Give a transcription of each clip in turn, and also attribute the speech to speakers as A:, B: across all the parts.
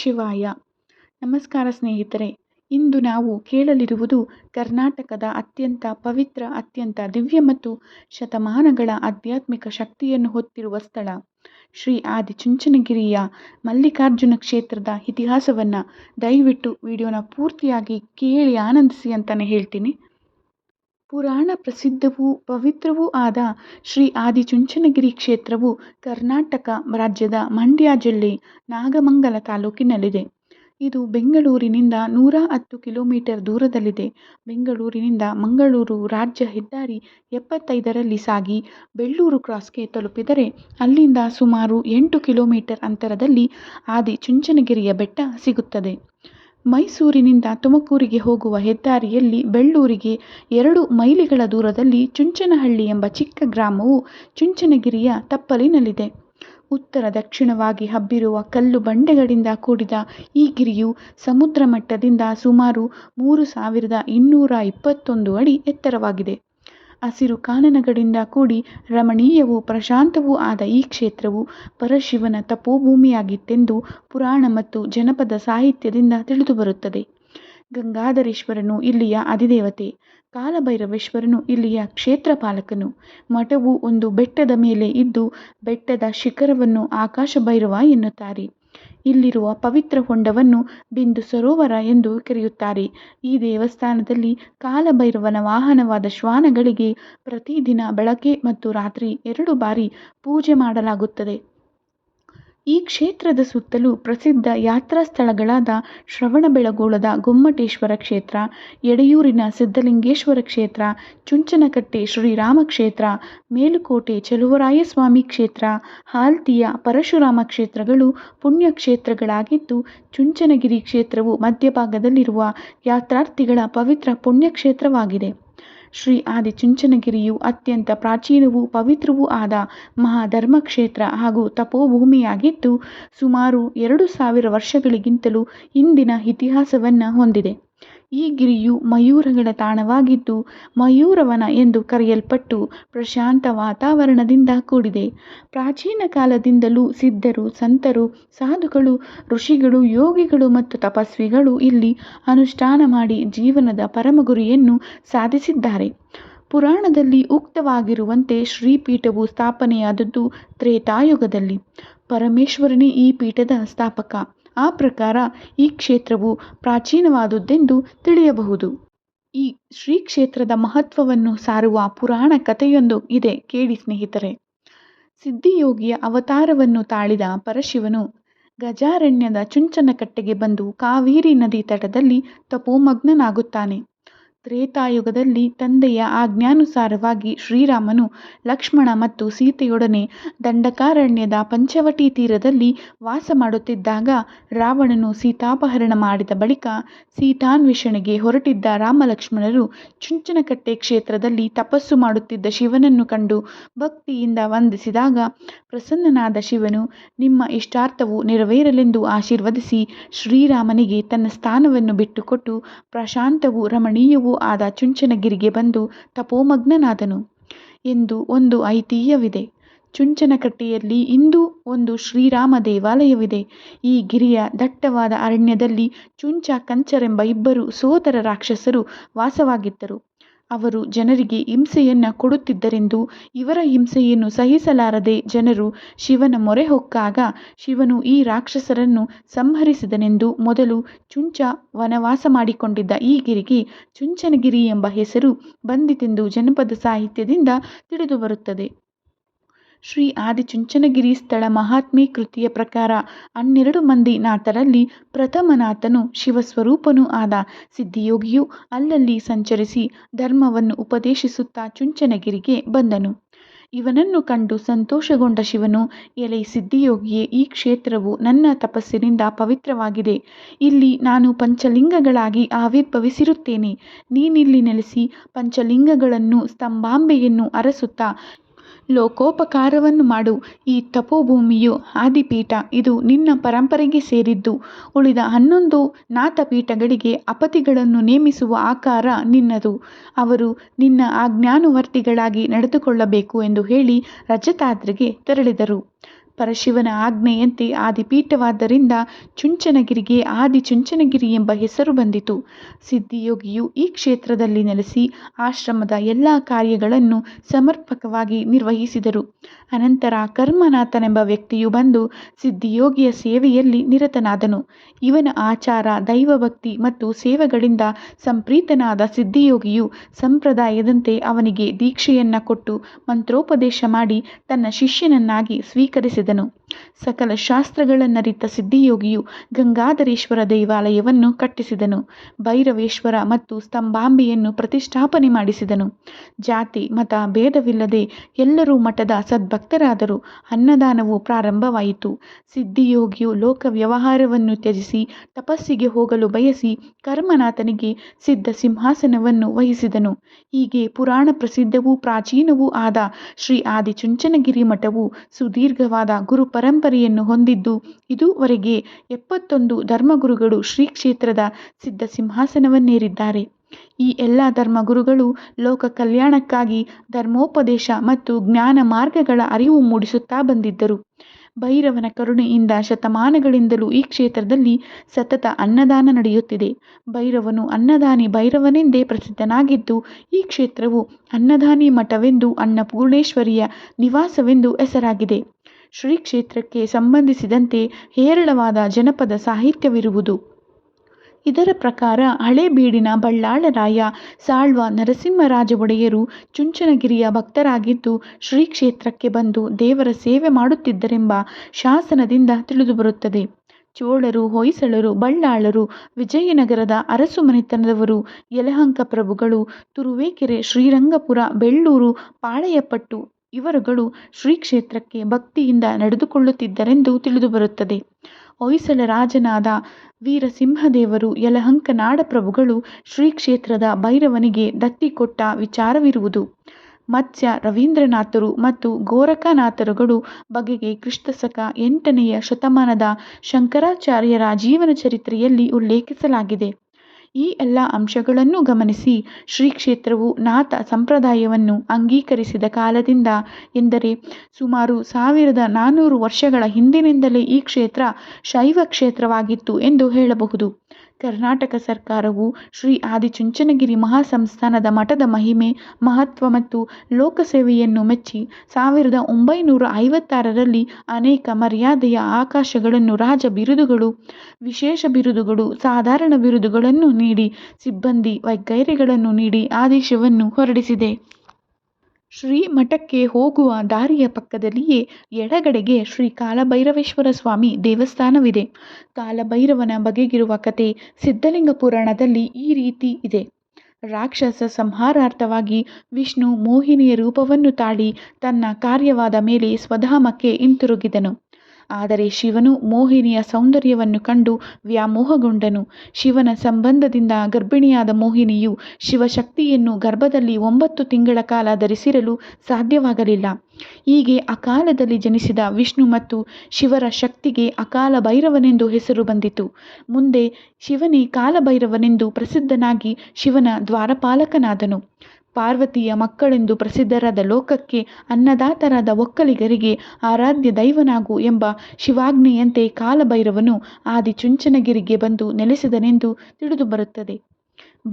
A: ಶಿವಾಯ ನಮಸ್ಕಾರ ಸ್ನೇಹಿತರೆ ಇಂದು ನಾವು ಕೇಳಲಿರುವುದು ಕರ್ನಾಟಕದ ಅತ್ಯಂತ ಪವಿತ್ರ ಅತ್ಯಂತ ದಿವ್ಯ ಮತ್ತು ಶತಮಾನಗಳ ಆಧ್ಯಾತ್ಮಿಕ ಶಕ್ತಿಯನ್ನು ಹೊತ್ತಿರುವ ಸ್ಥಳ ಶ್ರೀ ಆದಿಚುಂಚನಗಿರಿಯ ಮಲ್ಲಿಕಾರ್ಜುನ ಕ್ಷೇತ್ರದ ಇತಿಹಾಸವನ್ನು ದಯವಿಟ್ಟು ವಿಡಿಯೋನ ಪೂರ್ತಿಯಾಗಿ ಕೇಳಿ ಆನಂದಿಸಿ ಅಂತಲೇ ಹೇಳ್ತೀನಿ ಪುರಾಣ ಪ್ರಸಿದ್ಧವೂ ಪವಿತ್ರವೂ ಆದ ಶ್ರೀ ಆದಿಚುಂಚನಗಿರಿ ಕ್ಷೇತ್ರವು ಕರ್ನಾಟಕ ರಾಜ್ಯದ ಮಂಡ್ಯ ಜಿಲ್ಲೆ ನಾಗಮಂಗಲ ತಾಲೂಕಿನಲ್ಲಿದೆ ಇದು ಬೆಂಗಳೂರಿನಿಂದ ನೂರ ಹತ್ತು ಕಿಲೋಮೀಟರ್ ದೂರದಲ್ಲಿದೆ ಬೆಂಗಳೂರಿನಿಂದ ಮಂಗಳೂರು ರಾಜ್ಯ ಹೆದ್ದಾರಿ ಎಪ್ಪತ್ತೈದರಲ್ಲಿ ಸಾಗಿ ಬೆಳ್ಳೂರು ಕ್ರಾಸ್ಗೆ ತಲುಪಿದರೆ ಅಲ್ಲಿಂದ ಸುಮಾರು ಎಂಟು ಕಿಲೋಮೀಟರ್ ಅಂತರದಲ್ಲಿ ಆದಿ ಚುಂಚನಗಿರಿಯ ಬೆಟ್ಟ ಸಿಗುತ್ತದೆ ಮೈಸೂರಿನಿಂದ ತುಮಕೂರಿಗೆ ಹೋಗುವ ಹೆದ್ದಾರಿಯಲ್ಲಿ ಬೆಳ್ಳೂರಿಗೆ ಎರಡು ಮೈಲಿಗಳ ದೂರದಲ್ಲಿ ಚುಂಚನಹಳ್ಳಿ ಎಂಬ ಚಿಕ್ಕ ಗ್ರಾಮವು ಚುಂಚನಗಿರಿಯ ತಪ್ಪಲಿನಲ್ಲಿದೆ ಉತ್ತರ ದಕ್ಷಿಣವಾಗಿ ಹಬ್ಬಿರುವ ಕಲ್ಲು ಬಂಡೆಗಳಿಂದ ಕೂಡಿದ ಈ ಗಿರಿಯು ಸಮುದ್ರ ಮಟ್ಟದಿಂದ ಸುಮಾರು ಮೂರು ಸಾವಿರದ ಇನ್ನೂರ ಇಪ್ಪತ್ತೊಂದು ಅಡಿ ಎತ್ತರವಾಗಿದೆ ಹಸಿರು ಕಾನನಗಳಿಂದ ಕೂಡಿ ರಮಣೀಯವೂ ಪ್ರಶಾಂತವೂ ಆದ ಈ ಕ್ಷೇತ್ರವು ಪರಶಿವನ ತಪೋಭೂಮಿಯಾಗಿತ್ತೆಂದು ಪುರಾಣ ಮತ್ತು ಜನಪದ ಸಾಹಿತ್ಯದಿಂದ ತಿಳಿದುಬರುತ್ತದೆ ಗಂಗಾಧರೇಶ್ವರನು ಇಲ್ಲಿಯ ಅಧಿದೇವತೆ ಕಾಲಭೈರವೇಶ್ವರನು ಇಲ್ಲಿಯ ಕ್ಷೇತ್ರಪಾಲಕನು ಮಠವು ಒಂದು ಬೆಟ್ಟದ ಮೇಲೆ ಇದ್ದು ಬೆಟ್ಟದ ಶಿಖರವನ್ನು ಆಕಾಶ ಭೈರವ ಎನ್ನುತ್ತಾರೆ ಇಲ್ಲಿರುವ ಪವಿತ್ರ ಹೊಂಡವನ್ನು ಬಿಂದು ಸರೋವರ ಎಂದು ಕರೆಯುತ್ತಾರೆ ಈ ದೇವಸ್ಥಾನದಲ್ಲಿ ಕಾಲಭೈರವನ ವಾಹನವಾದ ಶ್ವಾನಗಳಿಗೆ ಪ್ರತಿದಿನ ಬೆಳಗ್ಗೆ ಮತ್ತು ರಾತ್ರಿ ಎರಡು ಬಾರಿ ಪೂಜೆ ಮಾಡಲಾಗುತ್ತದೆ ಈ ಕ್ಷೇತ್ರದ ಸುತ್ತಲೂ ಪ್ರಸಿದ್ಧ ಯಾತ್ರಾ ಸ್ಥಳಗಳಾದ ಶ್ರವಣಬೆಳಗೊಳದ ಗೊಮ್ಮಟೇಶ್ವರ ಕ್ಷೇತ್ರ ಎಡೆಯೂರಿನ ಸಿದ್ಧಲಿಂಗೇಶ್ವರ ಕ್ಷೇತ್ರ ಚುಂಚನಕಟ್ಟೆ ಶ್ರೀರಾಮ ಕ್ಷೇತ್ರ ಮೇಲುಕೋಟೆ ಚಲುವರಾಯಸ್ವಾಮಿ ಕ್ಷೇತ್ರ ಹಾಲ್ತಿಯ ಪರಶುರಾಮ ಕ್ಷೇತ್ರಗಳು ಪುಣ್ಯಕ್ಷೇತ್ರಗಳಾಗಿದ್ದು ಚುಂಚನಗಿರಿ ಕ್ಷೇತ್ರವು ಮಧ್ಯಭಾಗದಲ್ಲಿರುವ ಯಾತ್ರಾರ್ಥಿಗಳ ಪವಿತ್ರ ಪುಣ್ಯಕ್ಷೇತ್ರವಾಗಿದೆ ಶ್ರೀ ಆದಿಚುಂಚನಗಿರಿಯು ಅತ್ಯಂತ ಪ್ರಾಚೀನವೂ ಪವಿತ್ರವೂ ಆದ ಮಹಾಧರ್ಮಕ್ಷೇತ್ರ ಹಾಗೂ ತಪೋಭೂಮಿಯಾಗಿದ್ದು ಸುಮಾರು ಎರಡು ಸಾವಿರ ವರ್ಷಗಳಿಗಿಂತಲೂ ಇಂದಿನ ಇತಿಹಾಸವನ್ನು ಹೊಂದಿದೆ ಈ ಗಿರಿಯು ಮಯೂರಗಳ ತಾಣವಾಗಿದ್ದು ಮಯೂರವನ ಎಂದು ಕರೆಯಲ್ಪಟ್ಟು ಪ್ರಶಾಂತ ವಾತಾವರಣದಿಂದ ಕೂಡಿದೆ ಪ್ರಾಚೀನ ಕಾಲದಿಂದಲೂ ಸಿದ್ಧರು ಸಂತರು ಸಾಧುಗಳು ಋಷಿಗಳು ಯೋಗಿಗಳು ಮತ್ತು ತಪಸ್ವಿಗಳು ಇಲ್ಲಿ ಅನುಷ್ಠಾನ ಮಾಡಿ ಜೀವನದ ಪರಮ ಗುರಿಯನ್ನು ಸಾಧಿಸಿದ್ದಾರೆ ಪುರಾಣದಲ್ಲಿ ಉಕ್ತವಾಗಿರುವಂತೆ ಶ್ರೀಪೀಠವು ಸ್ಥಾಪನೆಯಾದದ್ದು ತ್ರೇತಾಯುಗದಲ್ಲಿ ಪರಮೇಶ್ವರನೇ ಈ ಪೀಠದ ಸ್ಥಾಪಕ ಆ ಪ್ರಕಾರ ಈ ಕ್ಷೇತ್ರವು ಪ್ರಾಚೀನವಾದುದೆಂದು ತಿಳಿಯಬಹುದು ಈ ಶ್ರೀ ಕ್ಷೇತ್ರದ ಮಹತ್ವವನ್ನು ಸಾರುವ ಪುರಾಣ ಕಥೆಯೊಂದು ಇದೆ ಕೇಳಿ ಸ್ನೇಹಿತರೆ ಸಿದ್ಧಿಯೋಗಿಯ ಅವತಾರವನ್ನು ತಾಳಿದ ಪರಶಿವನು ಗಜಾರಣ್ಯದ ಚುಂಚನಕಟ್ಟೆಗೆ ಬಂದು ಕಾವೇರಿ ನದಿ ತಟದಲ್ಲಿ ತಪೋಮಗ್ನನಾಗುತ್ತಾನೆ ತ್ರೇತಾಯುಗದಲ್ಲಿ ತಂದೆಯ ಆಜ್ಞಾನುಸಾರವಾಗಿ ಶ್ರೀರಾಮನು ಲಕ್ಷ್ಮಣ ಮತ್ತು ಸೀತೆಯೊಡನೆ ದಂಡಕಾರಣ್ಯದ ಪಂಚವಟಿ ತೀರದಲ್ಲಿ ವಾಸ ಮಾಡುತ್ತಿದ್ದಾಗ ರಾವಣನು ಸೀತಾಪಹರಣ ಮಾಡಿದ ಬಳಿಕ ಸೀತಾನ್ವೇಷಣೆಗೆ ಹೊರಟಿದ್ದ ರಾಮಲಕ್ಷ್ಮಣರು ಚುಂಚನಕಟ್ಟೆ ಕ್ಷೇತ್ರದಲ್ಲಿ ತಪಸ್ಸು ಮಾಡುತ್ತಿದ್ದ ಶಿವನನ್ನು ಕಂಡು ಭಕ್ತಿಯಿಂದ ವಂದಿಸಿದಾಗ ಪ್ರಸನ್ನನಾದ ಶಿವನು ನಿಮ್ಮ ಇಷ್ಟಾರ್ಥವು ನೆರವೇರಲೆಂದು ಆಶೀರ್ವದಿಸಿ ಶ್ರೀರಾಮನಿಗೆ ತನ್ನ ಸ್ಥಾನವನ್ನು ಬಿಟ್ಟುಕೊಟ್ಟು ಪ್ರಶಾಂತವೂ ರಮಣೀಯವೂ ಆದ ಚುಂಚನಗಿರಿಗೆ ಬಂದು ತಪೋಮಗ್ನನಾದನು ಎಂದು ಒಂದು ಐತಿಹ್ಯವಿದೆ ಚುಂಚನಕಟ್ಟೆಯಲ್ಲಿ ಇಂದು ಒಂದು ಶ್ರೀರಾಮ ದೇವಾಲಯವಿದೆ ಈ ಗಿರಿಯ ದಟ್ಟವಾದ ಅರಣ್ಯದಲ್ಲಿ ಚುಂಚ ಕಂಚರೆಂಬ ಇಬ್ಬರು ಸೋದರ ರಾಕ್ಷಸರು ವಾಸವಾಗಿದ್ದರು ಅವರು ಜನರಿಗೆ ಹಿಂಸೆಯನ್ನು ಕೊಡುತ್ತಿದ್ದರೆಂದು ಇವರ ಹಿಂಸೆಯನ್ನು ಸಹಿಸಲಾರದೆ ಜನರು ಶಿವನ ಮೊರೆ ಹೊಕ್ಕಾಗ ಶಿವನು ಈ ರಾಕ್ಷಸರನ್ನು ಸಂಹರಿಸಿದನೆಂದು ಮೊದಲು ಚುಂಚ ವನವಾಸ ಮಾಡಿಕೊಂಡಿದ್ದ ಈ ಗಿರಿಗೆ ಚುಂಚನಗಿರಿ ಎಂಬ ಹೆಸರು ಬಂದಿತೆಂದು ಜನಪದ ಸಾಹಿತ್ಯದಿಂದ ತಿಳಿದುಬರುತ್ತದೆ ಶ್ರೀ ಆದಿಚುಂಚನಗಿರಿ ಸ್ಥಳ ಮಹಾತ್ಮೆ ಕೃತಿಯ ಪ್ರಕಾರ ಹನ್ನೆರಡು ಮಂದಿ ನಾಥರಲ್ಲಿ ಪ್ರಥಮನಾಥನು ಶಿವಸ್ವರೂಪನೂ ಆದ ಸಿದ್ಧಿಯೋಗಿಯು ಅಲ್ಲಲ್ಲಿ ಸಂಚರಿಸಿ ಧರ್ಮವನ್ನು ಉಪದೇಶಿಸುತ್ತಾ ಚುಂಚನಗಿರಿಗೆ ಬಂದನು ಇವನನ್ನು ಕಂಡು ಸಂತೋಷಗೊಂಡ ಶಿವನು ಎಲೆ ಸಿದ್ಧಿಯೋಗಿಯೇ ಈ ಕ್ಷೇತ್ರವು ನನ್ನ ತಪಸ್ಸಿನಿಂದ ಪವಿತ್ರವಾಗಿದೆ ಇಲ್ಲಿ ನಾನು ಪಂಚಲಿಂಗಗಳಾಗಿ ಆವಿರ್ಭವಿಸಿರುತ್ತೇನೆ ನೀನಿಲ್ಲಿ ನೆಲೆಸಿ ಪಂಚಲಿಂಗಗಳನ್ನು ಸ್ತಂಭಾಂಬೆಯನ್ನು ಅರಸುತ್ತಾ ಲೋಕೋಪಕಾರವನ್ನು ಮಾಡು ಈ ತಪೋಭೂಮಿಯು ಆದಿಪೀಠ ಇದು ನಿನ್ನ ಪರಂಪರೆಗೆ ಸೇರಿದ್ದು ಉಳಿದ ಹನ್ನೊಂದು ನಾಥಪೀಠಗಳಿಗೆ ಅಪತಿಗಳನ್ನು ನೇಮಿಸುವ ಆಕಾರ ನಿನ್ನದು ಅವರು ನಿನ್ನ ಆಜ್ಞಾನುವರ್ತಿಗಳಾಗಿ ನಡೆದುಕೊಳ್ಳಬೇಕು ಎಂದು ಹೇಳಿ ರಜತಾದ್ರಿಗೆ ತೆರಳಿದರು ಪರಶಿವನ ಆಜ್ಞೆಯಂತೆ ಆದಿಪೀಠವಾದ್ದರಿಂದ ಚುಂಚನಗಿರಿಗೆ ಚುಂಚನಗಿರಿ ಎಂಬ ಹೆಸರು ಬಂದಿತು ಸಿದ್ಧಿಯೋಗಿಯು ಈ ಕ್ಷೇತ್ರದಲ್ಲಿ ನೆಲೆಸಿ ಆಶ್ರಮದ ಎಲ್ಲ ಕಾರ್ಯಗಳನ್ನು ಸಮರ್ಪಕವಾಗಿ ನಿರ್ವಹಿಸಿದರು ಅನಂತರ ಕರ್ಮನಾಥನೆಂಬ ವ್ಯಕ್ತಿಯು ಬಂದು ಸಿದ್ಧಿಯೋಗಿಯ ಸೇವೆಯಲ್ಲಿ ನಿರತನಾದನು ಇವನ ಆಚಾರ ದೈವಭಕ್ತಿ ಮತ್ತು ಸೇವೆಗಳಿಂದ ಸಂಪ್ರೀತನಾದ ಸಿದ್ಧಿಯೋಗಿಯು ಸಂಪ್ರದಾಯದಂತೆ ಅವನಿಗೆ ದೀಕ್ಷೆಯನ್ನ ಕೊಟ್ಟು ಮಂತ್ರೋಪದೇಶ ಮಾಡಿ ತನ್ನ ಶಿಷ್ಯನನ್ನಾಗಿ ಸ್ವೀಕರಿಸಿದ ನಡೆದನು ಸಕಲ ಶಾಸ್ತ್ರಗಳನ್ನರಿತ ಸಿದ್ಧಿಯೋಗಿಯು ಗಂಗಾಧರೇಶ್ವರ ದೇವಾಲಯವನ್ನು ಕಟ್ಟಿಸಿದನು ಭೈರವೇಶ್ವರ ಮತ್ತು ಸ್ತಂಭಾಂಬೆಯನ್ನು ಪ್ರತಿಷ್ಠಾಪನೆ ಮಾಡಿಸಿದನು ಜಾತಿ ಮತ ಭೇದವಿಲ್ಲದೆ ಎಲ್ಲರೂ ಮಠದ ಸದ್ಭಕ್ತರಾದರು ಅನ್ನದಾನವು ಪ್ರಾರಂಭವಾಯಿತು ಸಿದ್ಧಿಯೋಗಿಯು ಲೋಕ ವ್ಯವಹಾರವನ್ನು ತ್ಯಜಿಸಿ ತಪಸ್ಸಿಗೆ ಹೋಗಲು ಬಯಸಿ ಕರ್ಮನಾಥನಿಗೆ ಸಿದ್ಧ ಸಿಂಹಾಸನವನ್ನು ವಹಿಸಿದನು ಹೀಗೆ ಪುರಾಣ ಪ್ರಸಿದ್ಧವೂ ಪ್ರಾಚೀನವೂ ಆದ ಶ್ರೀ ಆದಿಚುಂಚನಗಿರಿ ಮಠವು ಸುದೀರ್ಘವಾದ ಗುರು ಪರಂಪರೆಯನ್ನು ಹೊಂದಿದ್ದು ಇದುವರೆಗೆ ಎಪ್ಪತ್ತೊಂದು ಧರ್ಮಗುರುಗಳು ಶ್ರೀ ಕ್ಷೇತ್ರದ ಸಿದ್ಧ ಸಿಂಹಾಸನವನ್ನೇರಿದ್ದಾರೆ ಈ ಎಲ್ಲ ಧರ್ಮಗುರುಗಳು ಲೋಕ ಕಲ್ಯಾಣಕ್ಕಾಗಿ ಧರ್ಮೋಪದೇಶ ಮತ್ತು ಜ್ಞಾನ ಮಾರ್ಗಗಳ ಅರಿವು ಮೂಡಿಸುತ್ತಾ ಬಂದಿದ್ದರು ಭೈರವನ ಕರುಣೆಯಿಂದ ಶತಮಾನಗಳಿಂದಲೂ ಈ ಕ್ಷೇತ್ರದಲ್ಲಿ ಸತತ ಅನ್ನದಾನ ನಡೆಯುತ್ತಿದೆ ಭೈರವನು ಅನ್ನದಾನಿ ಭೈರವನೆಂದೇ ಪ್ರಸಿದ್ಧನಾಗಿದ್ದು ಈ ಕ್ಷೇತ್ರವು ಅನ್ನದಾನಿ ಮಠವೆಂದು ಅನ್ನಪೂರ್ಣೇಶ್ವರಿಯ ನಿವಾಸವೆಂದು ಹೆಸರಾಗಿದೆ ಶ್ರೀ ಕ್ಷೇತ್ರಕ್ಕೆ ಸಂಬಂಧಿಸಿದಂತೆ ಹೇರಳವಾದ ಜನಪದ ಸಾಹಿತ್ಯವಿರುವುದು ಇದರ ಪ್ರಕಾರ ಹಳೇಬೀಡಿನ ಬಳ್ಳಾಳರಾಯ ಸಾಳ್ವ ನರಸಿಂಹರಾಜ ಒಡೆಯರು ಚುಂಚನಗಿರಿಯ ಭಕ್ತರಾಗಿದ್ದು ಶ್ರೀ ಕ್ಷೇತ್ರಕ್ಕೆ ಬಂದು ದೇವರ ಸೇವೆ ಮಾಡುತ್ತಿದ್ದರೆಂಬ ಶಾಸನದಿಂದ ತಿಳಿದುಬರುತ್ತದೆ ಚೋಳರು ಹೊಯ್ಸಳರು ಬಳ್ಳಾಳರು ವಿಜಯನಗರದ ಅರಸು ಮನೆತನದವರು ಯಲಹಂಕ ಪ್ರಭುಗಳು ತುರುವೇಕೆರೆ ಶ್ರೀರಂಗಪುರ ಬೆಳ್ಳೂರು ಪಾಳೆಯಪಟ್ಟು ಇವರುಗಳು ಶ್ರೀ ಕ್ಷೇತ್ರಕ್ಕೆ ಭಕ್ತಿಯಿಂದ ನಡೆದುಕೊಳ್ಳುತ್ತಿದ್ದರೆಂದು ತಿಳಿದುಬರುತ್ತದೆ ಹೊಯ್ಸಳ ರಾಜನಾದ ವೀರಸಿಂಹದೇವರು ಯಲಹಂಕ ನಾಡಪ್ರಭುಗಳು ಶ್ರೀ ಕ್ಷೇತ್ರದ ಭೈರವನಿಗೆ ದತ್ತಿ ಕೊಟ್ಟ ವಿಚಾರವಿರುವುದು ಮತ್ಸ್ಯ ರವೀಂದ್ರನಾಥರು ಮತ್ತು ಗೋರಖನಾಥರುಗಳು ಬಗೆಗೆ ಕ್ರಿಸ್ತಸಕ ಎಂಟನೆಯ ಶತಮಾನದ ಶಂಕರಾಚಾರ್ಯರ ಜೀವನ ಚರಿತ್ರೆಯಲ್ಲಿ ಉಲ್ಲೇಖಿಸಲಾಗಿದೆ ಈ ಎಲ್ಲ ಅಂಶಗಳನ್ನು ಗಮನಿಸಿ ಶ್ರೀ ಕ್ಷೇತ್ರವು ನಾಥ ಸಂಪ್ರದಾಯವನ್ನು ಅಂಗೀಕರಿಸಿದ ಕಾಲದಿಂದ ಎಂದರೆ ಸುಮಾರು ಸಾವಿರದ ನಾನ್ನೂರು ವರ್ಷಗಳ ಹಿಂದಿನಿಂದಲೇ ಈ ಕ್ಷೇತ್ರ ಶೈವ ಕ್ಷೇತ್ರವಾಗಿತ್ತು ಎಂದು ಹೇಳಬಹುದು ಕರ್ನಾಟಕ ಸರ್ಕಾರವು ಶ್ರೀ ಆದಿಚುಂಚನಗಿರಿ ಮಹಾಸಂಸ್ಥಾನದ ಮಠದ ಮಹಿಮೆ ಮಹತ್ವ ಮತ್ತು ಲೋಕಸೇವೆಯನ್ನು ಮೆಚ್ಚಿ ಸಾವಿರದ ಒಂಬೈನೂರ ಐವತ್ತಾರರಲ್ಲಿ ಅನೇಕ ಮರ್ಯಾದೆಯ ಆಕಾಶಗಳನ್ನು ರಾಜ ಬಿರುದುಗಳು ವಿಶೇಷ ಬಿರುದುಗಳು ಸಾಧಾರಣ ಬಿರುದುಗಳನ್ನು ನೀಡಿ ಸಿಬ್ಬಂದಿ ವೈಖೈರಿಗಳನ್ನು ನೀಡಿ ಆದೇಶವನ್ನು ಹೊರಡಿಸಿದೆ ಶ್ರೀ ಮಠಕ್ಕೆ ಹೋಗುವ ದಾರಿಯ ಪಕ್ಕದಲ್ಲಿಯೇ ಎಡಗಡೆಗೆ ಶ್ರೀ ಕಾಲಭೈರವೇಶ್ವರ ಸ್ವಾಮಿ ದೇವಸ್ಥಾನವಿದೆ ಕಾಲಭೈರವನ ಬಗೆಗಿರುವ ಕತೆ ಸಿದ್ಧಲಿಂಗ ಪುರಾಣದಲ್ಲಿ ಈ ರೀತಿ ಇದೆ ರಾಕ್ಷಸ ಸಂಹಾರಾರ್ಥವಾಗಿ ವಿಷ್ಣು ಮೋಹಿನಿಯ ರೂಪವನ್ನು ತಾಳಿ ತನ್ನ ಕಾರ್ಯವಾದ ಮೇಲೆ ಸ್ವಧಾಮಕ್ಕೆ ಹಿಂತಿರುಗಿದನು ಆದರೆ ಶಿವನು ಮೋಹಿನಿಯ ಸೌಂದರ್ಯವನ್ನು ಕಂಡು ವ್ಯಾಮೋಹಗೊಂಡನು ಶಿವನ ಸಂಬಂಧದಿಂದ ಗರ್ಭಿಣಿಯಾದ ಮೋಹಿನಿಯು ಶಿವಶಕ್ತಿಯನ್ನು ಗರ್ಭದಲ್ಲಿ ಒಂಬತ್ತು ತಿಂಗಳ ಕಾಲ ಧರಿಸಿರಲು ಸಾಧ್ಯವಾಗಲಿಲ್ಲ ಹೀಗೆ ಅಕಾಲದಲ್ಲಿ ಜನಿಸಿದ ವಿಷ್ಣು ಮತ್ತು ಶಿವರ ಶಕ್ತಿಗೆ ಅಕಾಲ ಭೈರವನೆಂದು ಹೆಸರು ಬಂದಿತು ಮುಂದೆ ಶಿವನೇ ಕಾಲಭೈರವನೆಂದು ಪ್ರಸಿದ್ಧನಾಗಿ ಶಿವನ ದ್ವಾರಪಾಲಕನಾದನು ಪಾರ್ವತಿಯ ಮಕ್ಕಳೆಂದು ಪ್ರಸಿದ್ಧರಾದ ಲೋಕಕ್ಕೆ ಅನ್ನದಾತರಾದ ಒಕ್ಕಲಿಗರಿಗೆ ಆರಾಧ್ಯ ದೈವನಾಗು ಎಂಬ ಶಿವಾಜ್ಞೆಯಂತೆ ಕಾಲಭೈರವನು ಆದಿ ಚುಂಚನಗಿರಿಗೆ ಬಂದು ನೆಲೆಸಿದನೆಂದು ತಿಳಿದು ಬರುತ್ತದೆ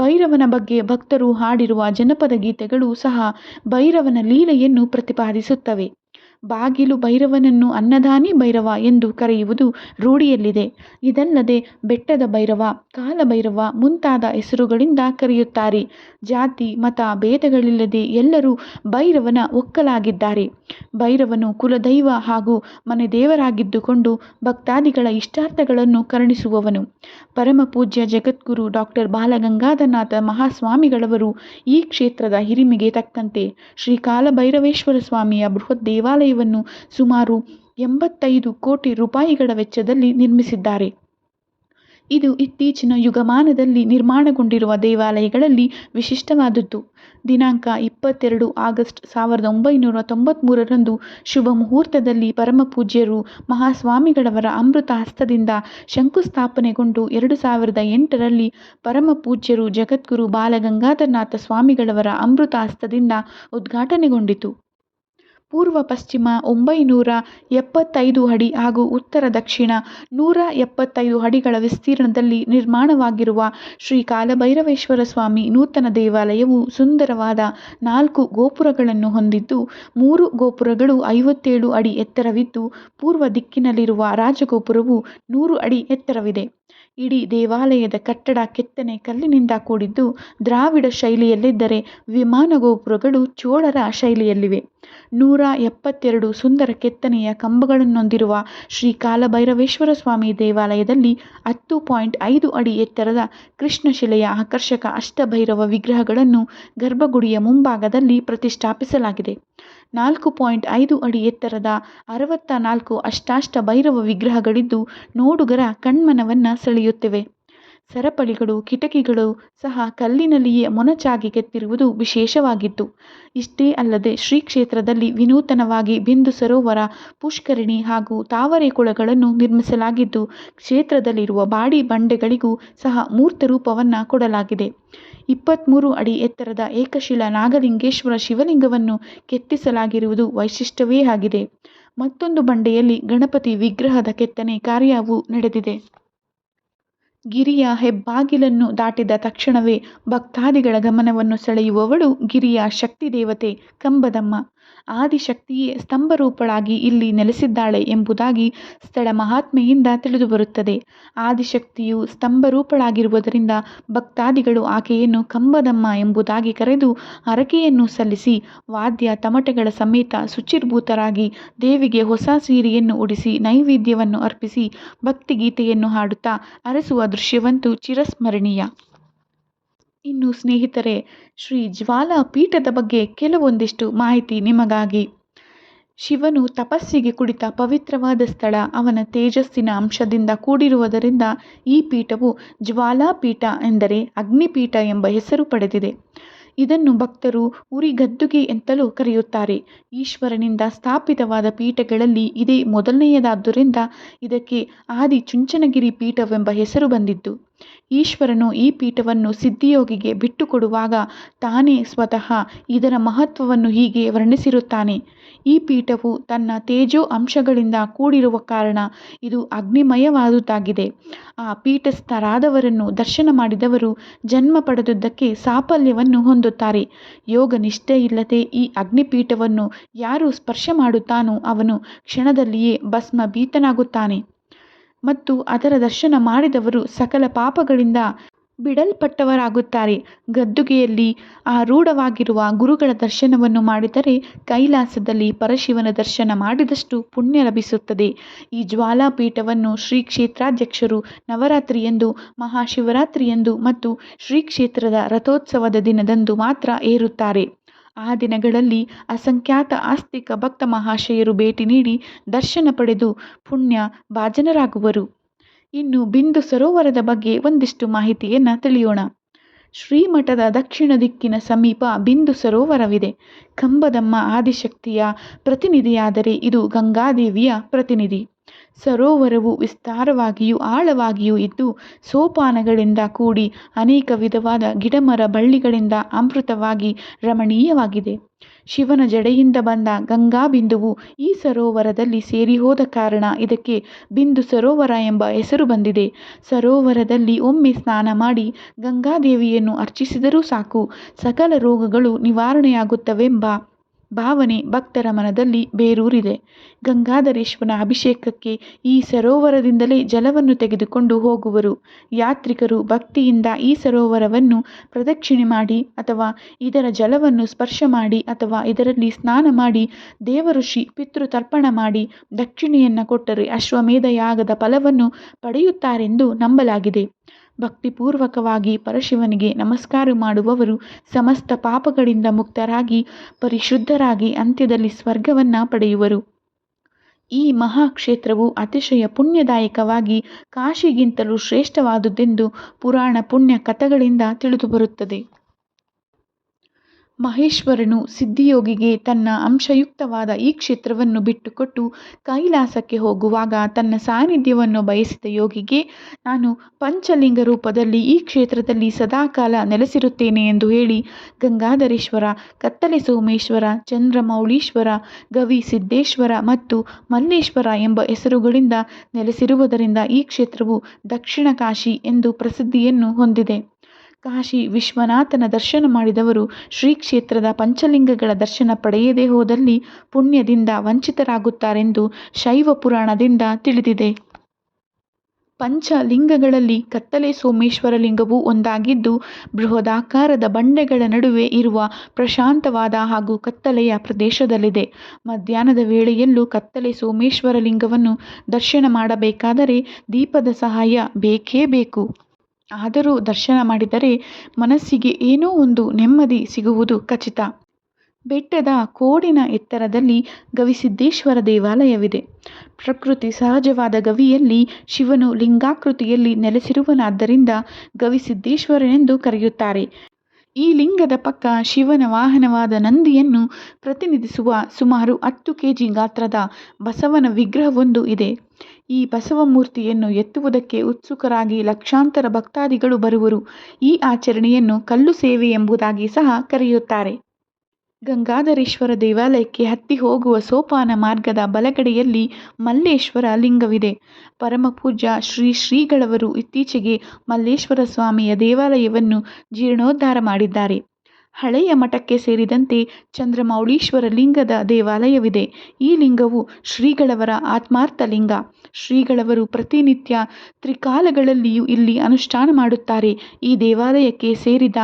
A: ಭೈರವನ ಬಗ್ಗೆ ಭಕ್ತರು ಹಾಡಿರುವ ಜನಪದ ಗೀತೆಗಳು ಸಹ ಭೈರವನ ಲೀಲೆಯನ್ನು ಪ್ರತಿಪಾದಿಸುತ್ತವೆ ಬಾಗಿಲು ಭೈರವನನ್ನು ಅನ್ನದಾನಿ ಭೈರವ ಎಂದು ಕರೆಯುವುದು ರೂಢಿಯಲ್ಲಿದೆ ಇದಲ್ಲದೆ ಬೆಟ್ಟದ ಭೈರವ ಕಾಲಭೈರವ ಮುಂತಾದ ಹೆಸರುಗಳಿಂದ ಕರೆಯುತ್ತಾರೆ ಜಾತಿ ಮತ ಭೇದಗಳಿಲ್ಲದೆ ಎಲ್ಲರೂ ಭೈರವನ ಒಕ್ಕಲಾಗಿದ್ದಾರೆ ಭೈರವನು ಕುಲದೈವ ಹಾಗೂ ಮನೆ ದೇವರಾಗಿದ್ದುಕೊಂಡು ಭಕ್ತಾದಿಗಳ ಇಷ್ಟಾರ್ಥಗಳನ್ನು ಕರುಣಿಸುವವನು ಪರಮಪೂಜ್ಯ ಜಗದ್ಗುರು ಡಾಕ್ಟರ್ ಬಾಲಗಂಗಾಧರನಾಥ ಮಹಾಸ್ವಾಮಿಗಳವರು ಈ ಕ್ಷೇತ್ರದ ಹಿರಿಮೆಗೆ ತಕ್ಕಂತೆ ಶ್ರೀ ಕಾಲಭೈರವೇಶ್ವರ ಸ್ವಾಮಿಯ ಬೃಹತ್ ದೇವಾಲಯ ಸುಮಾರು ಎಂಬತ್ತೈದು ಕೋಟಿ ರೂಪಾಯಿಗಳ ವೆಚ್ಚದಲ್ಲಿ ನಿರ್ಮಿಸಿದ್ದಾರೆ ಇದು ಇತ್ತೀಚಿನ ಯುಗಮಾನದಲ್ಲಿ ನಿರ್ಮಾಣಗೊಂಡಿರುವ ದೇವಾಲಯಗಳಲ್ಲಿ ವಿಶಿಷ್ಟವಾದದ್ದು ದಿನಾಂಕ ಇಪ್ಪತ್ತೆರಡು ಆಗಸ್ಟ್ ಸಾವಿರದ ಒಂಬೈನೂರ ತೊಂಬತ್ತ್ಮೂರರಂದು ಶುಭ ಮುಹೂರ್ತದಲ್ಲಿ ಪರಮಪೂಜ್ಯರು ಮಹಾಸ್ವಾಮಿಗಳವರ ಅಮೃತ ಹಸ್ತದಿಂದ ಶಂಕುಸ್ಥಾಪನೆಗೊಂಡು ಎರಡು ಸಾವಿರದ ಎಂಟರಲ್ಲಿ ಪರಮಪೂಜ್ಯರು ಜಗದ್ಗುರು ಬಾಲಗಂಗಾಧರನಾಥ ಸ್ವಾಮಿಗಳವರ ಅಮೃತ ಹಸ್ತದಿಂದ ಉದ್ಘಾಟನೆಗೊಂಡಿತು ಪೂರ್ವ ಪಶ್ಚಿಮ ಒಂಬೈನೂರ ಎಪ್ಪತ್ತೈದು ಅಡಿ ಹಾಗೂ ಉತ್ತರ ದಕ್ಷಿಣ ನೂರ ಎಪ್ಪತ್ತೈದು ಅಡಿಗಳ ವಿಸ್ತೀರ್ಣದಲ್ಲಿ ನಿರ್ಮಾಣವಾಗಿರುವ ಶ್ರೀ ಕಾಲಭೈರವೇಶ್ವರ ಸ್ವಾಮಿ ನೂತನ ದೇವಾಲಯವು ಸುಂದರವಾದ ನಾಲ್ಕು ಗೋಪುರಗಳನ್ನು ಹೊಂದಿದ್ದು ಮೂರು ಗೋಪುರಗಳು ಐವತ್ತೇಳು ಅಡಿ ಎತ್ತರವಿದ್ದು ಪೂರ್ವ ದಿಕ್ಕಿನಲ್ಲಿರುವ ರಾಜಗೋಪುರವು ನೂರು ಅಡಿ ಎತ್ತರವಿದೆ ಇಡೀ ದೇವಾಲಯದ ಕಟ್ಟಡ ಕೆತ್ತನೆ ಕಲ್ಲಿನಿಂದ ಕೂಡಿದ್ದು ದ್ರಾವಿಡ ಶೈಲಿಯಲ್ಲಿದ್ದರೆ ವಿಮಾನ ಗೋಪುರಗಳು ಚೋಳರ ಶೈಲಿಯಲ್ಲಿವೆ ನೂರ ಎಪ್ಪತ್ತೆರಡು ಸುಂದರ ಕೆತ್ತನೆಯ ಕಂಬಗಳನ್ನೊಂದಿರುವ ಶ್ರೀ ಕಾಲಭೈರವೇಶ್ವರ ಸ್ವಾಮಿ ದೇವಾಲಯದಲ್ಲಿ ಹತ್ತು ಪಾಯಿಂಟ್ ಐದು ಅಡಿ ಎತ್ತರದ ಕೃಷ್ಣಶಿಲೆಯ ಆಕರ್ಷಕ ಅಷ್ಟಭೈರವ ವಿಗ್ರಹಗಳನ್ನು ಗರ್ಭಗುಡಿಯ ಮುಂಭಾಗದಲ್ಲಿ ಪ್ರತಿಷ್ಠಾಪಿಸಲಾಗಿದೆ ನಾಲ್ಕು ಪಾಯಿಂಟ್ ಐದು ಅಡಿ ಎತ್ತರದ ಅರವತ್ತ ನಾಲ್ಕು ಅಷ್ಟಾಷ್ಟ ಭೈರವ ವಿಗ್ರಹಗಳಿದ್ದು ನೋಡುಗರ ಕಣ್ಮನವನ್ನು ಸೆಳೆಯುತ್ತಿವೆ ಸರಪಳಿಗಳು ಕಿಟಕಿಗಳು ಸಹ ಕಲ್ಲಿನಲ್ಲಿಯೇ ಮೊನಚಾಗಿ ಕೆತ್ತಿರುವುದು ವಿಶೇಷವಾಗಿತ್ತು ಇಷ್ಟೇ ಅಲ್ಲದೆ ಶ್ರೀ ಕ್ಷೇತ್ರದಲ್ಲಿ ವಿನೂತನವಾಗಿ ಬಿಂದು ಸರೋವರ ಪುಷ್ಕರಣಿ ಹಾಗೂ ತಾವರೆ ಕೊಳಗಳನ್ನು ನಿರ್ಮಿಸಲಾಗಿದ್ದು ಕ್ಷೇತ್ರದಲ್ಲಿರುವ ಬಾಡಿ ಬಂಡೆಗಳಿಗೂ ಸಹ ಮೂರ್ತ ರೂಪವನ್ನು ಕೊಡಲಾಗಿದೆ ಇಪ್ಪತ್ತ್ಮೂರು ಅಡಿ ಎತ್ತರದ ಏಕಶಿಲಾ ನಾಗಲಿಂಗೇಶ್ವರ ಶಿವಲಿಂಗವನ್ನು ಕೆತ್ತಿಸಲಾಗಿರುವುದು ವೈಶಿಷ್ಟ್ಯವೇ ಆಗಿದೆ ಮತ್ತೊಂದು ಬಂಡೆಯಲ್ಲಿ ಗಣಪತಿ ವಿಗ್ರಹದ ಕೆತ್ತನೆ ಕಾರ್ಯವೂ ನಡೆದಿದೆ ಗಿರಿಯ ಹೆಬ್ಬಾಗಿಲನ್ನು ದಾಟಿದ ತಕ್ಷಣವೇ ಭಕ್ತಾದಿಗಳ ಗಮನವನ್ನು ಸೆಳೆಯುವವಳು ಗಿರಿಯ ಶಕ್ತಿ ದೇವತೆ ಕಂಬದಮ್ಮ ಆದಿಶಕ್ತಿಯೇ ಸ್ತಂಭರೂಪಳಾಗಿ ಇಲ್ಲಿ ನೆಲೆಸಿದ್ದಾಳೆ ಎಂಬುದಾಗಿ ಸ್ಥಳ ಮಹಾತ್ಮೆಯಿಂದ ತಿಳಿದುಬರುತ್ತದೆ ಆದಿಶಕ್ತಿಯು ಸ್ತಂಭರೂಪಳಾಗಿರುವುದರಿಂದ ಭಕ್ತಾದಿಗಳು ಆಕೆಯನ್ನು ಕಂಬದಮ್ಮ ಎಂಬುದಾಗಿ ಕರೆದು ಹರಕೆಯನ್ನು ಸಲ್ಲಿಸಿ ವಾದ್ಯ ತಮಟೆಗಳ ಸಮೇತ ಶುಚಿರ್ಭೂತರಾಗಿ ದೇವಿಗೆ ಹೊಸ ಸೀರೆಯನ್ನು ಉಡಿಸಿ ನೈವೇದ್ಯವನ್ನು ಅರ್ಪಿಸಿ ಭಕ್ತಿಗೀತೆಯನ್ನು ಹಾಡುತ್ತಾ ಅರಸುವ ದೃಶ್ಯವಂತೂ ಚಿರಸ್ಮರಣೀಯ ಇನ್ನು ಸ್ನೇಹಿತರೆ ಶ್ರೀ ಜ್ವಾಲಾ ಪೀಠದ ಬಗ್ಗೆ ಕೆಲವೊಂದಿಷ್ಟು ಮಾಹಿತಿ ನಿಮಗಾಗಿ ಶಿವನು ತಪಸ್ಸಿಗೆ ಕುಡಿತ ಪವಿತ್ರವಾದ ಸ್ಥಳ ಅವನ ತೇಜಸ್ಸಿನ ಅಂಶದಿಂದ ಕೂಡಿರುವುದರಿಂದ ಈ ಪೀಠವು ಜ್ವಾಲಾಪೀಠ ಎಂದರೆ ಅಗ್ನಿಪೀಠ ಎಂಬ ಹೆಸರು ಪಡೆದಿದೆ ಇದನ್ನು ಭಕ್ತರು ಉರಿಗದ್ದುಗೆ ಎಂತಲೂ ಕರೆಯುತ್ತಾರೆ ಈಶ್ವರನಿಂದ ಸ್ಥಾಪಿತವಾದ ಪೀಠಗಳಲ್ಲಿ ಇದೇ ಮೊದಲನೆಯದಾದ್ದರಿಂದ ಇದಕ್ಕೆ ಆದಿ ಚುಂಚನಗಿರಿ ಪೀಠವೆಂಬ ಹೆಸರು ಬಂದಿದ್ದು ಈಶ್ವರನು ಈ ಪೀಠವನ್ನು ಸಿದ್ಧಿಯೋಗಿಗೆ ಬಿಟ್ಟುಕೊಡುವಾಗ ತಾನೇ ಸ್ವತಃ ಇದರ ಮಹತ್ವವನ್ನು ಹೀಗೆ ವರ್ಣಿಸಿರುತ್ತಾನೆ ಈ ಪೀಠವು ತನ್ನ ತೇಜೋ ಅಂಶಗಳಿಂದ ಕೂಡಿರುವ ಕಾರಣ ಇದು ಅಗ್ನಿಮಯವಾದುದಾಗಿದೆ ಆ ಪೀಠಸ್ಥರಾದವರನ್ನು ದರ್ಶನ ಮಾಡಿದವರು ಜನ್ಮ ಪಡೆದುದಕ್ಕೆ ಸಾಫಲ್ಯವನ್ನು ಹೊಂದುತ್ತಾರೆ ಯೋಗ ನಿಷ್ಠೆಯಿಲ್ಲದೆ ಈ ಅಗ್ನಿಪೀಠವನ್ನು ಯಾರು ಸ್ಪರ್ಶ ಮಾಡುತ್ತಾನೋ ಅವನು ಕ್ಷಣದಲ್ಲಿಯೇ ಭಸ್ಮ ಭೀತನಾಗುತ್ತಾನೆ ಮತ್ತು ಅದರ ದರ್ಶನ ಮಾಡಿದವರು ಸಕಲ ಪಾಪಗಳಿಂದ ಬಿಡಲ್ಪಟ್ಟವರಾಗುತ್ತಾರೆ ಗದ್ದುಗೆಯಲ್ಲಿ ಆ ರೂಢವಾಗಿರುವ ಗುರುಗಳ ದರ್ಶನವನ್ನು ಮಾಡಿದರೆ ಕೈಲಾಸದಲ್ಲಿ ಪರಶಿವನ ದರ್ಶನ ಮಾಡಿದಷ್ಟು ಪುಣ್ಯ ಲಭಿಸುತ್ತದೆ ಈ ಜ್ವಾಲಾಪೀಠವನ್ನು ಶ್ರೀ ಕ್ಷೇತ್ರಾಧ್ಯಕ್ಷರು ನವರಾತ್ರಿ ಮಹಾಶಿವರಾತ್ರಿ ಮಹಾಶಿವರಾತ್ರಿಯಂದು ಮತ್ತು ಶ್ರೀ ಕ್ಷೇತ್ರದ ರಥೋತ್ಸವದ ದಿನದಂದು ಮಾತ್ರ ಏರುತ್ತಾರೆ ಆ ದಿನಗಳಲ್ಲಿ ಅಸಂಖ್ಯಾತ ಆಸ್ತಿಕ ಭಕ್ತ ಮಹಾಶಯರು ಭೇಟಿ ನೀಡಿ ದರ್ಶನ ಪಡೆದು ಪುಣ್ಯ ಭಾಜನರಾಗುವರು ಇನ್ನು ಬಿಂದು ಸರೋವರದ ಬಗ್ಗೆ ಒಂದಿಷ್ಟು ಮಾಹಿತಿಯನ್ನು ತಿಳಿಯೋಣ ಶ್ರೀಮಠದ ದಕ್ಷಿಣ ದಿಕ್ಕಿನ ಸಮೀಪ ಬಿಂದು ಸರೋವರವಿದೆ ಕಂಬದಮ್ಮ ಆದಿಶಕ್ತಿಯ ಪ್ರತಿನಿಧಿಯಾದರೆ ಇದು ಗಂಗಾದೇವಿಯ ಪ್ರತಿನಿಧಿ ಸರೋವರವು ವಿಸ್ತಾರವಾಗಿಯೂ ಆಳವಾಗಿಯೂ ಇದ್ದು ಸೋಪಾನಗಳಿಂದ ಕೂಡಿ ಅನೇಕ ವಿಧವಾದ ಗಿಡಮರ ಬಳ್ಳಿಗಳಿಂದ ಅಮೃತವಾಗಿ ರಮಣೀಯವಾಗಿದೆ ಶಿವನ ಜಡೆಯಿಂದ ಬಂದ ಗಂಗಾ ಬಿಂದುವು ಈ ಸರೋವರದಲ್ಲಿ ಸೇರಿಹೋದ ಕಾರಣ ಇದಕ್ಕೆ ಬಿಂದು ಸರೋವರ ಎಂಬ ಹೆಸರು ಬಂದಿದೆ ಸರೋವರದಲ್ಲಿ ಒಮ್ಮೆ ಸ್ನಾನ ಮಾಡಿ ಗಂಗಾದೇವಿಯನ್ನು ಅರ್ಚಿಸಿದರೂ ಸಾಕು ಸಕಲ ರೋಗಗಳು ನಿವಾರಣೆಯಾಗುತ್ತವೆಂಬ ಭಾವನೆ ಭಕ್ತರ ಮನದಲ್ಲಿ ಬೇರೂರಿದೆ ಗಂಗಾಧರೇಶ್ವರನ ಅಭಿಷೇಕಕ್ಕೆ ಈ ಸರೋವರದಿಂದಲೇ ಜಲವನ್ನು ತೆಗೆದುಕೊಂಡು ಹೋಗುವರು ಯಾತ್ರಿಕರು ಭಕ್ತಿಯಿಂದ ಈ ಸರೋವರವನ್ನು ಪ್ರದಕ್ಷಿಣೆ ಮಾಡಿ ಅಥವಾ ಇದರ ಜಲವನ್ನು ಸ್ಪರ್ಶ ಮಾಡಿ ಅಥವಾ ಇದರಲ್ಲಿ ಸ್ನಾನ ಮಾಡಿ ದೇವಋಷಿ ಪಿತೃತರ್ಪಣ ಮಾಡಿ ದಕ್ಷಿಣೆಯನ್ನು ಕೊಟ್ಟರೆ ಅಶ್ವಮೇಧ ಯಾಗದ ಫಲವನ್ನು ಪಡೆಯುತ್ತಾರೆಂದು ನಂಬಲಾಗಿದೆ ಭಕ್ತಿಪೂರ್ವಕವಾಗಿ ಪರಶಿವನಿಗೆ ನಮಸ್ಕಾರ ಮಾಡುವವರು ಸಮಸ್ತ ಪಾಪಗಳಿಂದ ಮುಕ್ತರಾಗಿ ಪರಿಶುದ್ಧರಾಗಿ ಅಂತ್ಯದಲ್ಲಿ ಸ್ವರ್ಗವನ್ನು ಪಡೆಯುವರು ಈ ಮಹಾಕ್ಷೇತ್ರವು ಅತಿಶಯ ಪುಣ್ಯದಾಯಕವಾಗಿ ಕಾಶಿಗಿಂತಲೂ ಶ್ರೇಷ್ಠವಾದುದೆಂದು ಪುರಾಣ ಪುಣ್ಯ ಕಥೆಗಳಿಂದ ತಿಳಿದುಬರುತ್ತದೆ ಮಹೇಶ್ವರನು ಸಿದ್ಧಿಯೋಗಿಗೆ ತನ್ನ ಅಂಶಯುಕ್ತವಾದ ಈ ಕ್ಷೇತ್ರವನ್ನು ಬಿಟ್ಟುಕೊಟ್ಟು ಕೈಲಾಸಕ್ಕೆ ಹೋಗುವಾಗ ತನ್ನ ಸಾನ್ನಿಧ್ಯವನ್ನು ಬಯಸಿದ ಯೋಗಿಗೆ ನಾನು ಪಂಚಲಿಂಗ ರೂಪದಲ್ಲಿ ಈ ಕ್ಷೇತ್ರದಲ್ಲಿ ಸದಾಕಾಲ ನೆಲೆಸಿರುತ್ತೇನೆ ಎಂದು ಹೇಳಿ ಗಂಗಾಧರೇಶ್ವರ ಕತ್ತಲೆ ಸೋಮೇಶ್ವರ ಚಂದ್ರಮೌಳೀಶ್ವರ ಗವಿ ಸಿದ್ದೇಶ್ವರ ಮತ್ತು ಮಲ್ಲೇಶ್ವರ ಎಂಬ ಹೆಸರುಗಳಿಂದ ನೆಲೆಸಿರುವುದರಿಂದ ಈ ಕ್ಷೇತ್ರವು ದಕ್ಷಿಣ ಕಾಶಿ ಎಂದು ಪ್ರಸಿದ್ಧಿಯನ್ನು ಹೊಂದಿದೆ ಕಾಶಿ ವಿಶ್ವನಾಥನ ದರ್ಶನ ಮಾಡಿದವರು ಶ್ರೀ ಕ್ಷೇತ್ರದ ಪಂಚಲಿಂಗಗಳ ದರ್ಶನ ಪಡೆಯದೇ ಹೋದಲ್ಲಿ ಪುಣ್ಯದಿಂದ ವಂಚಿತರಾಗುತ್ತಾರೆಂದು ಶೈವ ಪುರಾಣದಿಂದ ತಿಳಿದಿದೆ ಪಂಚಲಿಂಗಗಳಲ್ಲಿ ಕತ್ತಲೆ ಸೋಮೇಶ್ವರ ಲಿಂಗವೂ ಒಂದಾಗಿದ್ದು ಬೃಹದಾಕಾರದ ಬಂಡೆಗಳ ನಡುವೆ ಇರುವ ಪ್ರಶಾಂತವಾದ ಹಾಗೂ ಕತ್ತಲೆಯ ಪ್ರದೇಶದಲ್ಲಿದೆ ಮಧ್ಯಾಹ್ನದ ವೇಳೆಯಲ್ಲೂ ಕತ್ತಲೆ ಸೋಮೇಶ್ವರ ಲಿಂಗವನ್ನು ದರ್ಶನ ಮಾಡಬೇಕಾದರೆ ದೀಪದ ಸಹಾಯ ಬೇಕೇ ಬೇಕು ಆದರೂ ದರ್ಶನ ಮಾಡಿದರೆ ಮನಸ್ಸಿಗೆ ಏನೋ ಒಂದು ನೆಮ್ಮದಿ ಸಿಗುವುದು ಖಚಿತ ಬೆಟ್ಟದ ಕೋಡಿನ ಎತ್ತರದಲ್ಲಿ ಗವಿಸಿದ್ದೇಶ್ವರ ದೇವಾಲಯವಿದೆ ಪ್ರಕೃತಿ ಸಹಜವಾದ ಗವಿಯಲ್ಲಿ ಶಿವನು ಲಿಂಗಾಕೃತಿಯಲ್ಲಿ ನೆಲೆಸಿರುವನಾದ್ದರಿಂದ ಗವಿಸಿದ್ದೇಶ್ವರನೆಂದು ಕರೆಯುತ್ತಾರೆ ಈ ಲಿಂಗದ ಪಕ್ಕ ಶಿವನ ವಾಹನವಾದ ನಂದಿಯನ್ನು ಪ್ರತಿನಿಧಿಸುವ ಸುಮಾರು ಹತ್ತು ಕೆಜಿ ಗಾತ್ರದ ಬಸವನ ವಿಗ್ರಹವೊಂದು ಇದೆ ಈ ಬಸವಮೂರ್ತಿಯನ್ನು ಎತ್ತುವುದಕ್ಕೆ ಉತ್ಸುಕರಾಗಿ ಲಕ್ಷಾಂತರ ಭಕ್ತಾದಿಗಳು ಬರುವರು ಈ ಆಚರಣೆಯನ್ನು ಕಲ್ಲು ಸೇವೆ ಎಂಬುದಾಗಿ ಸಹ ಕರೆಯುತ್ತಾರೆ ಗಂಗಾಧರೇಶ್ವರ ದೇವಾಲಯಕ್ಕೆ ಹತ್ತಿ ಹೋಗುವ ಸೋಪಾನ ಮಾರ್ಗದ ಬಲಗಡೆಯಲ್ಲಿ ಮಲ್ಲೇಶ್ವರ ಲಿಂಗವಿದೆ ಪರಮಪೂಜ್ಯ ಶ್ರೀ ಶ್ರೀಗಳವರು ಇತ್ತೀಚೆಗೆ ಮಲ್ಲೇಶ್ವರ ಸ್ವಾಮಿಯ ದೇವಾಲಯವನ್ನು ಜೀರ್ಣೋದ್ಧಾರ ಮಾಡಿದ್ದಾರೆ ಹಳೆಯ ಮಠಕ್ಕೆ ಸೇರಿದಂತೆ ಚಂದ್ರಮೌಳೀಶ್ವರ ಲಿಂಗದ ದೇವಾಲಯವಿದೆ ಈ ಲಿಂಗವು ಶ್ರೀಗಳವರ ಆತ್ಮಾರ್ಥ ಲಿಂಗ ಶ್ರೀಗಳವರು ಪ್ರತಿನಿತ್ಯ ತ್ರಿಕಾಲಗಳಲ್ಲಿಯೂ ಇಲ್ಲಿ ಅನುಷ್ಠಾನ ಮಾಡುತ್ತಾರೆ ಈ ದೇವಾಲಯಕ್ಕೆ ಸೇರಿದ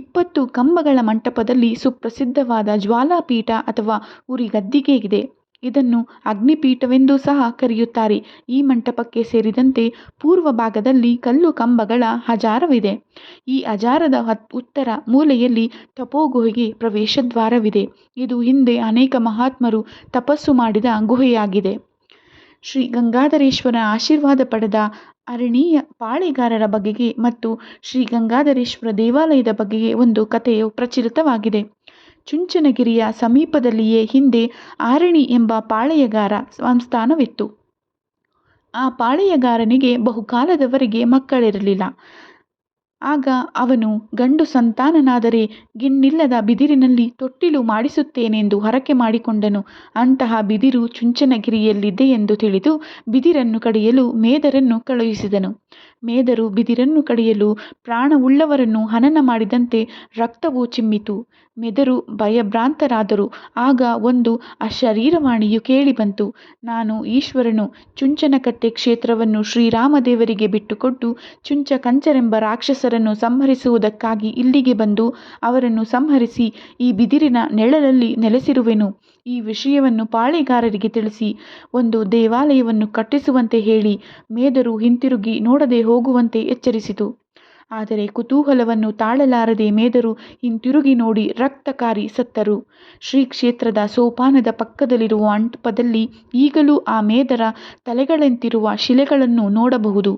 A: ಇಪ್ಪತ್ತು ಕಂಬಗಳ ಮಂಟಪದಲ್ಲಿ ಸುಪ್ರಸಿದ್ಧವಾದ ಜ್ವಾಲಾಪೀಠ ಅಥವಾ ಉರಿಗದ್ದಿಗೆ ಇದೆ ಇದನ್ನು ಅಗ್ನಿಪೀಠವೆಂದೂ ಸಹ ಕರೆಯುತ್ತಾರೆ ಈ ಮಂಟಪಕ್ಕೆ ಸೇರಿದಂತೆ ಪೂರ್ವ ಭಾಗದಲ್ಲಿ ಕಲ್ಲು ಕಂಬಗಳ ಹಜಾರವಿದೆ ಈ ಹಜಾರದ ಉತ್ತರ ಮೂಲೆಯಲ್ಲಿ ತಪೋಗುಹೆಗೆ ಪ್ರವೇಶ ದ್ವಾರವಿದೆ ಇದು ಹಿಂದೆ ಅನೇಕ ಮಹಾತ್ಮರು ತಪಸ್ಸು ಮಾಡಿದ ಗುಹೆಯಾಗಿದೆ ಶ್ರೀ ಗಂಗಾಧರೇಶ್ವರ ಆಶೀರ್ವಾದ ಪಡೆದ ಅರಣೀಯ ಪಾಳೆಗಾರರ ಬಗೆಗೆ ಮತ್ತು ಶ್ರೀ ಗಂಗಾಧರೇಶ್ವರ ದೇವಾಲಯದ ಬಗೆಗೆ ಒಂದು ಕಥೆಯು ಪ್ರಚಲಿತವಾಗಿದೆ ಚುಂಚನಗಿರಿಯ ಸಮೀಪದಲ್ಲಿಯೇ ಹಿಂದೆ ಆರಣಿ ಎಂಬ ಪಾಳೆಯಗಾರ ಸಂಸ್ಥಾನವಿತ್ತು ಆ ಪಾಳೆಯಗಾರನಿಗೆ ಬಹುಕಾಲದವರೆಗೆ ಮಕ್ಕಳಿರಲಿಲ್ಲ ಆಗ ಅವನು ಗಂಡು ಸಂತಾನನಾದರೆ ಗಿಣ್ಣಿಲ್ಲದ ಬಿದಿರಿನಲ್ಲಿ ತೊಟ್ಟಿಲು ಮಾಡಿಸುತ್ತೇನೆಂದು ಹರಕೆ ಮಾಡಿಕೊಂಡನು ಅಂತಹ ಬಿದಿರು ಚುಂಚನಗಿರಿಯಲ್ಲಿದೆ ಎಂದು ತಿಳಿದು ಬಿದಿರನ್ನು ಕಡಿಯಲು ಮೇದರನ್ನು ಕಳುಹಿಸಿದನು ಮೇದರು ಬಿದಿರನ್ನು ಕಡಿಯಲು ಪ್ರಾಣವುಳ್ಳವರನ್ನು ಹನನ ಮಾಡಿದಂತೆ ರಕ್ತವು ಚಿಮ್ಮಿತು ಮೆದರು ಭಯಭ್ರಾಂತರಾದರು ಆಗ ಒಂದು ಅಶರೀರವಾಣಿಯು ಕೇಳಿಬಂತು ನಾನು ಈಶ್ವರನು ಚುಂಚನಕಟ್ಟೆ ಕ್ಷೇತ್ರವನ್ನು ಶ್ರೀರಾಮದೇವರಿಗೆ ಬಿಟ್ಟುಕೊಟ್ಟು ಚುಂಚ ಕಂಚರೆಂಬ ರಾಕ್ಷಸರನ್ನು ಸಂಹರಿಸುವುದಕ್ಕಾಗಿ ಇಲ್ಲಿಗೆ ಬಂದು ಅವರನ್ನು ಸಂಹರಿಸಿ ಈ ಬಿದಿರಿನ ನೆಳಲಲ್ಲಿ ನೆಲೆಸಿರುವೆನು ಈ ವಿಷಯವನ್ನು ಪಾಳೆಗಾರರಿಗೆ ತಿಳಿಸಿ ಒಂದು ದೇವಾಲಯವನ್ನು ಕಟ್ಟಿಸುವಂತೆ ಹೇಳಿ ಮೇದರು ಹಿಂತಿರುಗಿ ನೋಡದೆ ಹೋಗುವಂತೆ ಎಚ್ಚರಿಸಿತು ಆದರೆ ಕುತೂಹಲವನ್ನು ತಾಳಲಾರದೆ ಮೇದರು ಹಿಂತಿರುಗಿ ನೋಡಿ ರಕ್ತಕಾರಿ ಸತ್ತರು ಶ್ರೀ ಕ್ಷೇತ್ರದ ಸೋಪಾನದ ಪಕ್ಕದಲ್ಲಿರುವ ಮಂಟಪದಲ್ಲಿ ಈಗಲೂ ಆ ಮೇದರ ತಲೆಗಳಂತಿರುವ ಶಿಲೆಗಳನ್ನು ನೋಡಬಹುದು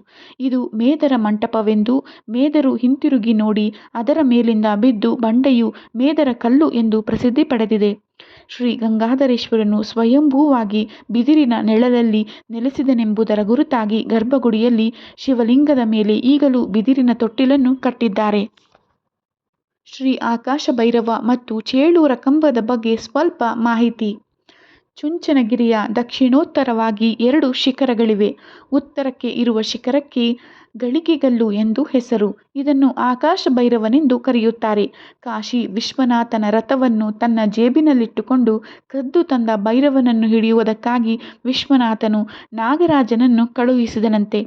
A: ಇದು ಮೇದರ ಮಂಟಪವೆಂದು ಮೇದರು ಹಿಂತಿರುಗಿ ನೋಡಿ ಅದರ ಮೇಲಿಂದ ಬಿದ್ದು ಬಂಡೆಯು ಮೇದರ ಕಲ್ಲು ಎಂದು ಪ್ರಸಿದ್ಧಿ ಪಡೆದಿದೆ ಶ್ರೀ ಗಂಗಾಧರೇಶ್ವರನು ಸ್ವಯಂಭೂವಾಗಿ ಬಿದಿರಿನ ನೆಳದಲ್ಲಿ ನೆಲೆಸಿದನೆಂಬುದರ ಗುರುತಾಗಿ ಗರ್ಭಗುಡಿಯಲ್ಲಿ ಶಿವಲಿಂಗದ ಮೇಲೆ ಈಗಲೂ ಬಿದಿರಿನ ತೊಟ್ಟಿಲನ್ನು ಕಟ್ಟಿದ್ದಾರೆ ಶ್ರೀ ಆಕಾಶ ಭೈರವ ಮತ್ತು ಚೇಳೂರ ಕಂಬದ ಬಗ್ಗೆ ಸ್ವಲ್ಪ ಮಾಹಿತಿ ಚುಂಚನಗಿರಿಯ ದಕ್ಷಿಣೋತ್ತರವಾಗಿ ಎರಡು ಶಿಖರಗಳಿವೆ ಉತ್ತರಕ್ಕೆ ಇರುವ ಶಿಖರಕ್ಕೆ ಗಳಿಗೆಗಲ್ಲು ಎಂದು ಹೆಸರು ಇದನ್ನು ಆಕಾಶ ಭೈರವನೆಂದು ಕರೆಯುತ್ತಾರೆ ಕಾಶಿ ವಿಶ್ವನಾಥನ ರಥವನ್ನು ತನ್ನ ಜೇಬಿನಲ್ಲಿಟ್ಟುಕೊಂಡು ಕದ್ದು ತಂದ ಭೈರವನನ್ನು ಹಿಡಿಯುವುದಕ್ಕಾಗಿ ವಿಶ್ವನಾಥನು ನಾಗರಾಜನನ್ನು ಕಳುಹಿಸಿದನಂತೆ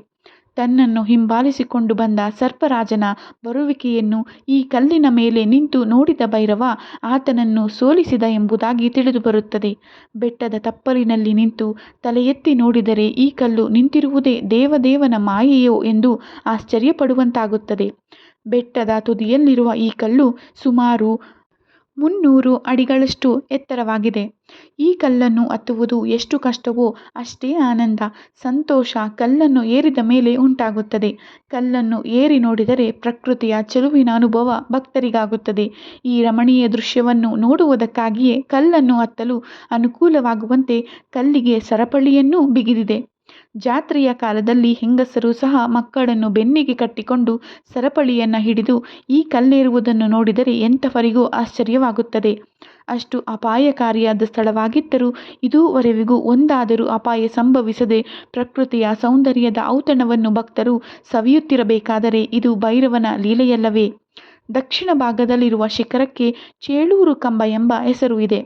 A: ತನ್ನನ್ನು ಹಿಂಬಾಲಿಸಿಕೊಂಡು ಬಂದ ಸರ್ಪರಾಜನ ಬರುವಿಕೆಯನ್ನು ಈ ಕಲ್ಲಿನ ಮೇಲೆ ನಿಂತು ನೋಡಿದ ಭೈರವ ಆತನನ್ನು ಸೋಲಿಸಿದ ಎಂಬುದಾಗಿ ತಿಳಿದುಬರುತ್ತದೆ ಬೆಟ್ಟದ ತಪ್ಪಲಿನಲ್ಲಿ ನಿಂತು ತಲೆಯೆತ್ತಿ ನೋಡಿದರೆ ಈ ಕಲ್ಲು ನಿಂತಿರುವುದೇ ದೇವದೇವನ ಮಾಯೆಯೋ ಎಂದು ಆಶ್ಚರ್ಯಪಡುವಂತಾಗುತ್ತದೆ ಬೆಟ್ಟದ ತುದಿಯಲ್ಲಿರುವ ಈ ಕಲ್ಲು ಸುಮಾರು ಮುನ್ನೂರು ಅಡಿಗಳಷ್ಟು ಎತ್ತರವಾಗಿದೆ ಈ ಕಲ್ಲನ್ನು ಹತ್ತುವುದು ಎಷ್ಟು ಕಷ್ಟವೋ ಅಷ್ಟೇ ಆನಂದ ಸಂತೋಷ ಕಲ್ಲನ್ನು ಏರಿದ ಮೇಲೆ ಉಂಟಾಗುತ್ತದೆ ಕಲ್ಲನ್ನು ಏರಿ ನೋಡಿದರೆ ಪ್ರಕೃತಿಯ ಚೆಲುವಿನ ಅನುಭವ ಭಕ್ತರಿಗಾಗುತ್ತದೆ ಈ ರಮಣೀಯ ದೃಶ್ಯವನ್ನು ನೋಡುವುದಕ್ಕಾಗಿಯೇ ಕಲ್ಲನ್ನು ಹತ್ತಲು ಅನುಕೂಲವಾಗುವಂತೆ ಕಲ್ಲಿಗೆ ಸರಪಳಿಯನ್ನೂ ಬಿಗಿದಿದೆ ಜಾತ್ರೆಯ ಕಾಲದಲ್ಲಿ ಹೆಂಗಸರು ಸಹ ಮಕ್ಕಳನ್ನು ಬೆನ್ನಿಗೆ ಕಟ್ಟಿಕೊಂಡು ಸರಪಳಿಯನ್ನು ಹಿಡಿದು ಈ ಕಲ್ಲೇರುವುದನ್ನು ನೋಡಿದರೆ ಎಂಥವರಿಗೂ ಆಶ್ಚರ್ಯವಾಗುತ್ತದೆ ಅಷ್ಟು ಅಪಾಯಕಾರಿಯಾದ ಸ್ಥಳವಾಗಿದ್ದರೂ ಇದುವರೆವಿಗೂ ಒಂದಾದರೂ ಅಪಾಯ ಸಂಭವಿಸದೆ ಪ್ರಕೃತಿಯ ಸೌಂದರ್ಯದ ಔತಣವನ್ನು ಭಕ್ತರು ಸವಿಯುತ್ತಿರಬೇಕಾದರೆ ಇದು ಭೈರವನ ಲೀಲೆಯಲ್ಲವೇ ದಕ್ಷಿಣ ಭಾಗದಲ್ಲಿರುವ ಶಿಖರಕ್ಕೆ ಚೇಳೂರು ಕಂಬ ಎಂಬ ಹೆಸರು ಇದೆ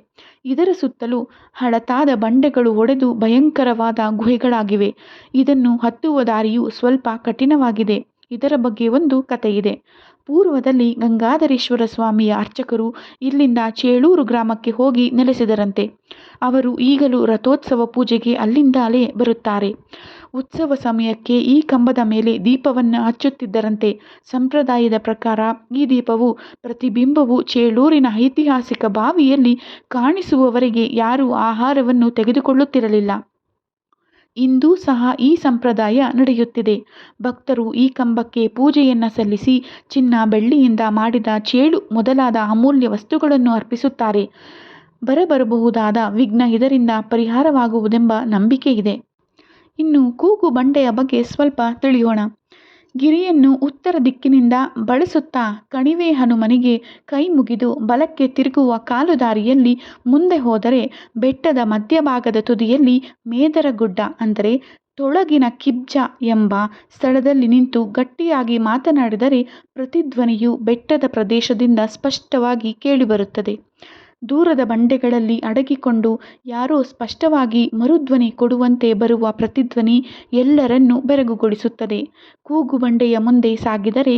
A: ಇದರ ಸುತ್ತಲೂ ಹಳತಾದ ಬಂಡೆಗಳು ಒಡೆದು ಭಯಂಕರವಾದ ಗುಹೆಗಳಾಗಿವೆ ಇದನ್ನು ಹತ್ತುವ ದಾರಿಯು ಸ್ವಲ್ಪ ಕಠಿಣವಾಗಿದೆ ಇದರ ಬಗ್ಗೆ ಒಂದು ಕಥೆಯಿದೆ ಪೂರ್ವದಲ್ಲಿ ಗಂಗಾಧರೇಶ್ವರ ಸ್ವಾಮಿಯ ಅರ್ಚಕರು ಇಲ್ಲಿಂದ ಚೇಳೂರು ಗ್ರಾಮಕ್ಕೆ ಹೋಗಿ ನೆಲೆಸಿದರಂತೆ ಅವರು ಈಗಲೂ ರಥೋತ್ಸವ ಪೂಜೆಗೆ ಅಲ್ಲಿಂದಲೇ ಬರುತ್ತಾರೆ ಉತ್ಸವ ಸಮಯಕ್ಕೆ ಈ ಕಂಬದ ಮೇಲೆ ದೀಪವನ್ನು ಹಚ್ಚುತ್ತಿದ್ದರಂತೆ ಸಂಪ್ರದಾಯದ ಪ್ರಕಾರ ಈ ದೀಪವು ಪ್ರತಿಬಿಂಬವು ಚೇಳೂರಿನ ಐತಿಹಾಸಿಕ ಬಾವಿಯಲ್ಲಿ ಕಾಣಿಸುವವರೆಗೆ ಯಾರೂ ಆಹಾರವನ್ನು ತೆಗೆದುಕೊಳ್ಳುತ್ತಿರಲಿಲ್ಲ ಇಂದೂ ಸಹ ಈ ಸಂಪ್ರದಾಯ ನಡೆಯುತ್ತಿದೆ ಭಕ್ತರು ಈ ಕಂಬಕ್ಕೆ ಪೂಜೆಯನ್ನು ಸಲ್ಲಿಸಿ ಚಿನ್ನ ಬೆಳ್ಳಿಯಿಂದ ಮಾಡಿದ ಚೇಳು ಮೊದಲಾದ ಅಮೂಲ್ಯ ವಸ್ತುಗಳನ್ನು ಅರ್ಪಿಸುತ್ತಾರೆ ಬರಬರಬಹುದಾದ ವಿಘ್ನ ಇದರಿಂದ ಪರಿಹಾರವಾಗುವುದೆಂಬ ನಂಬಿಕೆ ಇದೆ ಇನ್ನು ಕೂಗು ಬಂಡೆಯ ಬಗ್ಗೆ ಸ್ವಲ್ಪ ತಿಳಿಯೋಣ ಗಿರಿಯನ್ನು ಉತ್ತರ ದಿಕ್ಕಿನಿಂದ ಬಳಸುತ್ತಾ ಕಣಿವೆ ಹನುಮನಿಗೆ ಕೈ ಮುಗಿದು ಬಲಕ್ಕೆ ತಿರುಗುವ ಕಾಲು ದಾರಿಯಲ್ಲಿ ಮುಂದೆ ಹೋದರೆ ಬೆಟ್ಟದ ಮಧ್ಯಭಾಗದ ತುದಿಯಲ್ಲಿ ಮೇದರಗುಡ್ಡ ಅಂದರೆ ತೊಳಗಿನ ಕಿಬ್ಜ ಎಂಬ ಸ್ಥಳದಲ್ಲಿ ನಿಂತು ಗಟ್ಟಿಯಾಗಿ ಮಾತನಾಡಿದರೆ ಪ್ರತಿಧ್ವನಿಯು ಬೆಟ್ಟದ ಪ್ರದೇಶದಿಂದ ಸ್ಪಷ್ಟವಾಗಿ ಕೇಳಿಬರುತ್ತದೆ ದೂರದ ಬಂಡೆಗಳಲ್ಲಿ ಅಡಗಿಕೊಂಡು ಯಾರೋ ಸ್ಪಷ್ಟವಾಗಿ ಮರುಧ್ವನಿ ಕೊಡುವಂತೆ ಬರುವ ಪ್ರತಿಧ್ವನಿ ಎಲ್ಲರನ್ನೂ ಬೆರಗುಗೊಳಿಸುತ್ತದೆ ಕೂಗು ಬಂಡೆಯ ಮುಂದೆ ಸಾಗಿದರೆ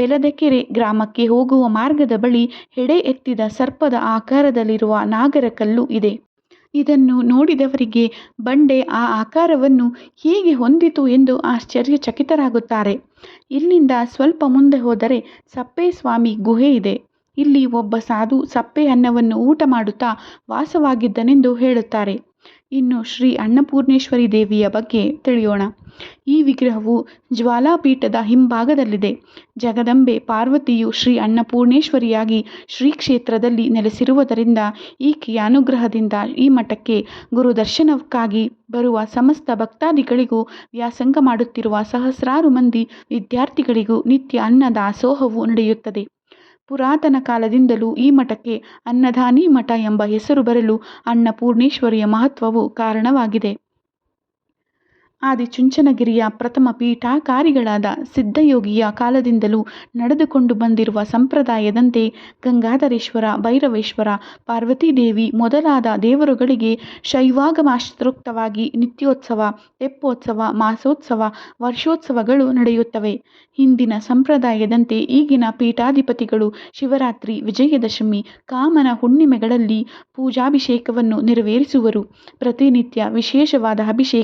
A: ಬೆಲದಕೆರೆ ಗ್ರಾಮಕ್ಕೆ ಹೋಗುವ ಮಾರ್ಗದ ಬಳಿ ಹೆಡೆ ಎತ್ತಿದ ಸರ್ಪದ ಆಕಾರದಲ್ಲಿರುವ ನಾಗರಕಲ್ಲು ಇದೆ ಇದನ್ನು ನೋಡಿದವರಿಗೆ ಬಂಡೆ ಆ ಆಕಾರವನ್ನು ಹೇಗೆ ಹೊಂದಿತು ಎಂದು ಆಶ್ಚರ್ಯಚಕಿತರಾಗುತ್ತಾರೆ ಇಲ್ಲಿಂದ ಸ್ವಲ್ಪ ಮುಂದೆ ಹೋದರೆ ಸಪ್ಪೇಸ್ವಾಮಿ ಗುಹೆ ಇದೆ ಇಲ್ಲಿ ಒಬ್ಬ ಸಾಧು ಸಪ್ಪೆ ಅನ್ನವನ್ನು ಊಟ ಮಾಡುತ್ತಾ ವಾಸವಾಗಿದ್ದನೆಂದು ಹೇಳುತ್ತಾರೆ ಇನ್ನು ಶ್ರೀ ಅನ್ನಪೂರ್ಣೇಶ್ವರಿ ದೇವಿಯ ಬಗ್ಗೆ ತಿಳಿಯೋಣ ಈ ವಿಗ್ರಹವು ಜ್ವಾಲಾಪೀಠದ ಹಿಂಭಾಗದಲ್ಲಿದೆ ಜಗದಂಬೆ ಪಾರ್ವತಿಯು ಶ್ರೀ ಅನ್ನಪೂರ್ಣೇಶ್ವರಿಯಾಗಿ ಶ್ರೀ ಕ್ಷೇತ್ರದಲ್ಲಿ ನೆಲೆಸಿರುವುದರಿಂದ ಈಕೆಯ ಅನುಗ್ರಹದಿಂದ ಈ ಮಠಕ್ಕೆ ಗುರುದರ್ಶನಕ್ಕಾಗಿ ಬರುವ ಸಮಸ್ತ ಭಕ್ತಾದಿಗಳಿಗೂ ವ್ಯಾಸಂಗ ಮಾಡುತ್ತಿರುವ ಸಹಸ್ರಾರು ಮಂದಿ ವಿದ್ಯಾರ್ಥಿಗಳಿಗೂ ನಿತ್ಯ ಅನ್ನ ದಾಸೋಹವು ನಡೆಯುತ್ತದೆ ಪುರಾತನ ಕಾಲದಿಂದಲೂ ಈ ಮಠಕ್ಕೆ ಅನ್ನದಾನಿ ಮಠ ಎಂಬ ಹೆಸರು ಬರಲು ಅನ್ನಪೂರ್ಣೇಶ್ವರಿಯ ಮಹತ್ವವು ಕಾರಣವಾಗಿದೆ ಆದಿಚುಂಚನಗಿರಿಯ ಪ್ರಥಮ ಪೀಠಾಕಾರಿಗಳಾದ ಸಿದ್ಧಯೋಗಿಯ ಕಾಲದಿಂದಲೂ ನಡೆದುಕೊಂಡು ಬಂದಿರುವ ಸಂಪ್ರದಾಯದಂತೆ ಗಂಗಾಧರೇಶ್ವರ ಭೈರವೇಶ್ವರ ಪಾರ್ವತೀದೇವಿ ಮೊದಲಾದ ದೇವರುಗಳಿಗೆ ಶೈವಾಗಮಾಶ್ರೋಕ್ತವಾಗಿ ನಿತ್ಯೋತ್ಸವ ತೆಪ್ಪೋತ್ಸವ ಮಾಸೋತ್ಸವ ವರ್ಷೋತ್ಸವಗಳು ನಡೆಯುತ್ತವೆ ಹಿಂದಿನ ಸಂಪ್ರದಾಯದಂತೆ ಈಗಿನ ಪೀಠಾಧಿಪತಿಗಳು ಶಿವರಾತ್ರಿ ವಿಜಯದಶಮಿ ಕಾಮನ ಹುಣ್ಣಿಮೆಗಳಲ್ಲಿ ಪೂಜಾಭಿಷೇಕವನ್ನು ನೆರವೇರಿಸುವರು ಪ್ರತಿನಿತ್ಯ ವಿಶೇಷವಾದ ಅಭಿಷೇಕ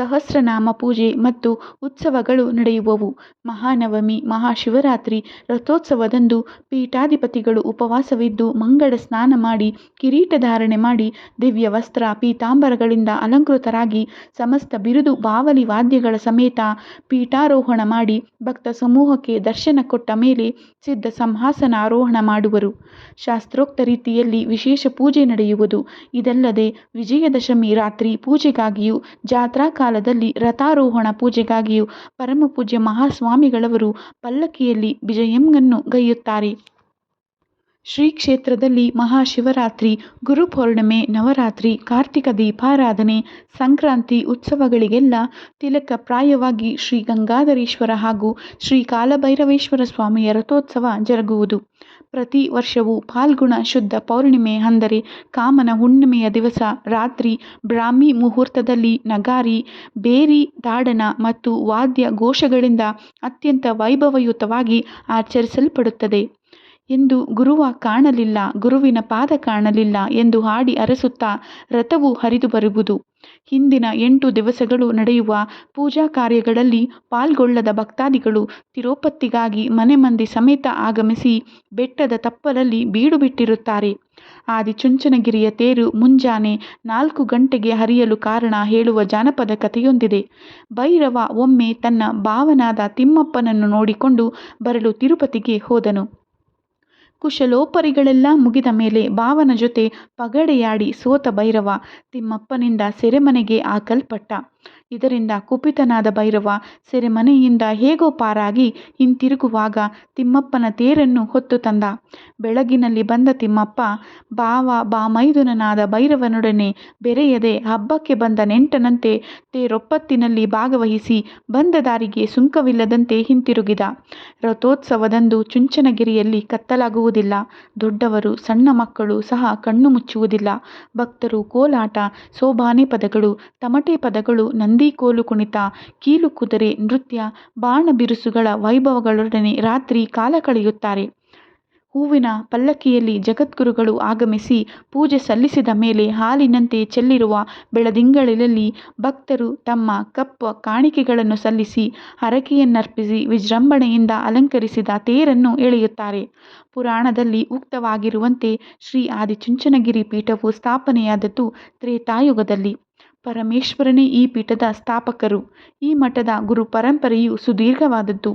A: ಸಹಸ್ರ ಸಹಸ್ರನಾಮ ಪೂಜೆ ಮತ್ತು ಉತ್ಸವಗಳು ನಡೆಯುವವು ಮಹಾನವಮಿ ಮಹಾಶಿವರಾತ್ರಿ ರಥೋತ್ಸವದಂದು ಪೀಠಾಧಿಪತಿಗಳು ಉಪವಾಸವಿದ್ದು ಮಂಗಳ ಸ್ನಾನ ಮಾಡಿ ಕಿರೀಟ ಧಾರಣೆ ಮಾಡಿ ದಿವ್ಯ ವಸ್ತ್ರ ಪೀತಾಂಬರಗಳಿಂದ ಅಲಂಕೃತರಾಗಿ ಸಮಸ್ತ ಬಿರುದು ಬಾವಲಿ ವಾದ್ಯಗಳ ಸಮೇತ ಪೀಠಾರೋಹಣ ಮಾಡಿ ಭಕ್ತ ಸಮೂಹಕ್ಕೆ ದರ್ಶನ ಕೊಟ್ಟ ಮೇಲೆ ಸಿದ್ಧ ಸಂಹಾಸನಾರೋಹಣ ಮಾಡುವರು ಶಾಸ್ತ್ರೋಕ್ತ ರೀತಿಯಲ್ಲಿ ವಿಶೇಷ ಪೂಜೆ ನಡೆಯುವುದು ಇದಲ್ಲದೆ ವಿಜಯದಶಮಿ ರಾತ್ರಿ ಪೂಜೆಗಾಗಿಯೂ ಜಾತ್ರಾ ಕಾಲದಲ್ಲಿ ರಥಾರೋಹಣ ಪೂಜೆಗಾಗಿಯೂ ಪರಮಪೂಜ್ಯ ಮಹಾಸ್ವಾಮಿಗಳವರು ಪಲ್ಲಕ್ಕಿಯಲ್ಲಿ ವಿಜಯಂಗನ್ನು ಗೈಯುತ್ತಾರೆ ಶ್ರೀ ಕ್ಷೇತ್ರದಲ್ಲಿ ಮಹಾಶಿವರಾತ್ರಿ ಗುರುಪೌರ್ಣಿಮೆ ನವರಾತ್ರಿ ಕಾರ್ತಿಕ ದೀಪಾರಾಧನೆ ಸಂಕ್ರಾಂತಿ ಉತ್ಸವಗಳಿಗೆಲ್ಲ ತಿಲಕ ಪ್ರಾಯವಾಗಿ ಶ್ರೀ ಗಂಗಾಧರೇಶ್ವರ ಹಾಗೂ ಶ್ರೀ ಕಾಲಭೈರವೇಶ್ವರ ಸ್ವಾಮಿಯ ರಥೋತ್ಸವ ಜರುಗುವುದು ಪ್ರತಿ ವರ್ಷವೂ ಫಾಲ್ಗುಣ ಶುದ್ಧ ಪೌರ್ಣಿಮೆ ಅಂದರೆ ಕಾಮನ ಹುಣ್ಣಿಮೆಯ ದಿವಸ ರಾತ್ರಿ ಬ್ರಾಹ್ಮಿ ಮುಹೂರ್ತದಲ್ಲಿ ನಗಾರಿ ಬೇರಿ ತಾಡನ ಮತ್ತು ವಾದ್ಯ ಘೋಷಗಳಿಂದ ಅತ್ಯಂತ ವೈಭವಯುತವಾಗಿ ಆಚರಿಸಲ್ಪಡುತ್ತದೆ ಎಂದು ಗುರುವ ಕಾಣಲಿಲ್ಲ ಗುರುವಿನ ಪಾದ ಕಾಣಲಿಲ್ಲ ಎಂದು ಹಾಡಿ ಅರಸುತ್ತಾ ರಥವು ಹರಿದು ಬರುವುದು ಹಿಂದಿನ ಎಂಟು ದಿವಸಗಳು ನಡೆಯುವ ಪೂಜಾ ಕಾರ್ಯಗಳಲ್ಲಿ ಪಾಲ್ಗೊಳ್ಳದ ಭಕ್ತಾದಿಗಳು ತಿರುಪತಿಗಾಗಿ ಮನೆ ಮಂದಿ ಸಮೇತ ಆಗಮಿಸಿ ಬೆಟ್ಟದ ತಪ್ಪಲಲ್ಲಿ ಬೀಡುಬಿಟ್ಟಿರುತ್ತಾರೆ ಆದಿಚುಂಚನಗಿರಿಯ ತೇರು ಮುಂಜಾನೆ ನಾಲ್ಕು ಗಂಟೆಗೆ ಹರಿಯಲು ಕಾರಣ ಹೇಳುವ ಜಾನಪದ ಕಥೆಯೊಂದಿದೆ ಭೈರವ ಒಮ್ಮೆ ತನ್ನ ಭಾವನಾದ ತಿಮ್ಮಪ್ಪನನ್ನು ನೋಡಿಕೊಂಡು ಬರಲು ತಿರುಪತಿಗೆ ಹೋದನು ಕುಶಲೋಪರಿಗಳೆಲ್ಲ ಮುಗಿದ ಮೇಲೆ ಭಾವನ ಜೊತೆ ಪಗಡೆಯಾಡಿ ಸೋತ ಭೈರವ ತಿಮ್ಮಪ್ಪನಿಂದ ಸೆರೆಮನೆಗೆ ಹಾಕಲ್ಪಟ್ಟ ಇದರಿಂದ ಕುಪಿತನಾದ ಭೈರವ ಸೆರೆಮನೆಯಿಂದ ಹೇಗೋ ಪಾರಾಗಿ ಹಿಂತಿರುಗುವಾಗ ತಿಮ್ಮಪ್ಪನ ತೇರನ್ನು ಹೊತ್ತು ತಂದ ಬೆಳಗಿನಲ್ಲಿ ಬಂದ ತಿಮ್ಮಪ್ಪ ಬಾವ ಬಾಮೈದುನನಾದ ಭೈರವನೊಡನೆ ಬೆರೆಯದೆ ಹಬ್ಬಕ್ಕೆ ಬಂದ ನೆಂಟನಂತೆ ತೇರೊಪ್ಪತ್ತಿನಲ್ಲಿ ಭಾಗವಹಿಸಿ ಬಂದ ದಾರಿಗೆ ಸುಂಕವಿಲ್ಲದಂತೆ ಹಿಂತಿರುಗಿದ ರಥೋತ್ಸವದಂದು ಚುಂಚನಗಿರಿಯಲ್ಲಿ ಕತ್ತಲಾಗುವುದಿಲ್ಲ ದೊಡ್ಡವರು ಸಣ್ಣ ಮಕ್ಕಳು ಸಹ ಕಣ್ಣು ಮುಚ್ಚುವುದಿಲ್ಲ ಭಕ್ತರು ಕೋಲಾಟ ಸೋಬಾನೆ ಪದಗಳು ತಮಟೆ ಪದಗಳು ನಂದಿ ಕೋಲು ಕುಣಿತ ಕೀಲು ಕುದುರೆ ನೃತ್ಯ ಬಾಣ ಬಿರುಸುಗಳ ವೈಭವಗಳೊಡನೆ ರಾತ್ರಿ ಕಾಲ ಕಳೆಯುತ್ತಾರೆ ಹೂವಿನ ಪಲ್ಲಕ್ಕಿಯಲ್ಲಿ ಜಗದ್ಗುರುಗಳು ಆಗಮಿಸಿ ಪೂಜೆ ಸಲ್ಲಿಸಿದ ಮೇಲೆ ಹಾಲಿನಂತೆ ಚೆಲ್ಲಿರುವ ಬೆಳದಿಂಗಳಿನಲ್ಲಿ ಭಕ್ತರು ತಮ್ಮ ಕಪ್ಪ ಕಾಣಿಕೆಗಳನ್ನು ಸಲ್ಲಿಸಿ ಹರಕೆಯನ್ನರ್ಪಿಸಿ ವಿಜೃಂಭಣೆಯಿಂದ ಅಲಂಕರಿಸಿದ ತೇರನ್ನು ಎಳೆಯುತ್ತಾರೆ ಪುರಾಣದಲ್ಲಿ ಉಕ್ತವಾಗಿರುವಂತೆ ಶ್ರೀ ಆದಿಚುಂಚನಗಿರಿ ಪೀಠವು ಸ್ಥಾಪನೆಯಾದದ್ದು ತ್ರೇತಾಯುಗದಲ್ಲಿ ಪರಮೇಶ್ವರನೇ ಈ ಪೀಠದ ಸ್ಥಾಪಕರು ಈ ಮಠದ ಗುರು ಪರಂಪರೆಯು ಸುದೀರ್ಘವಾದದ್ದು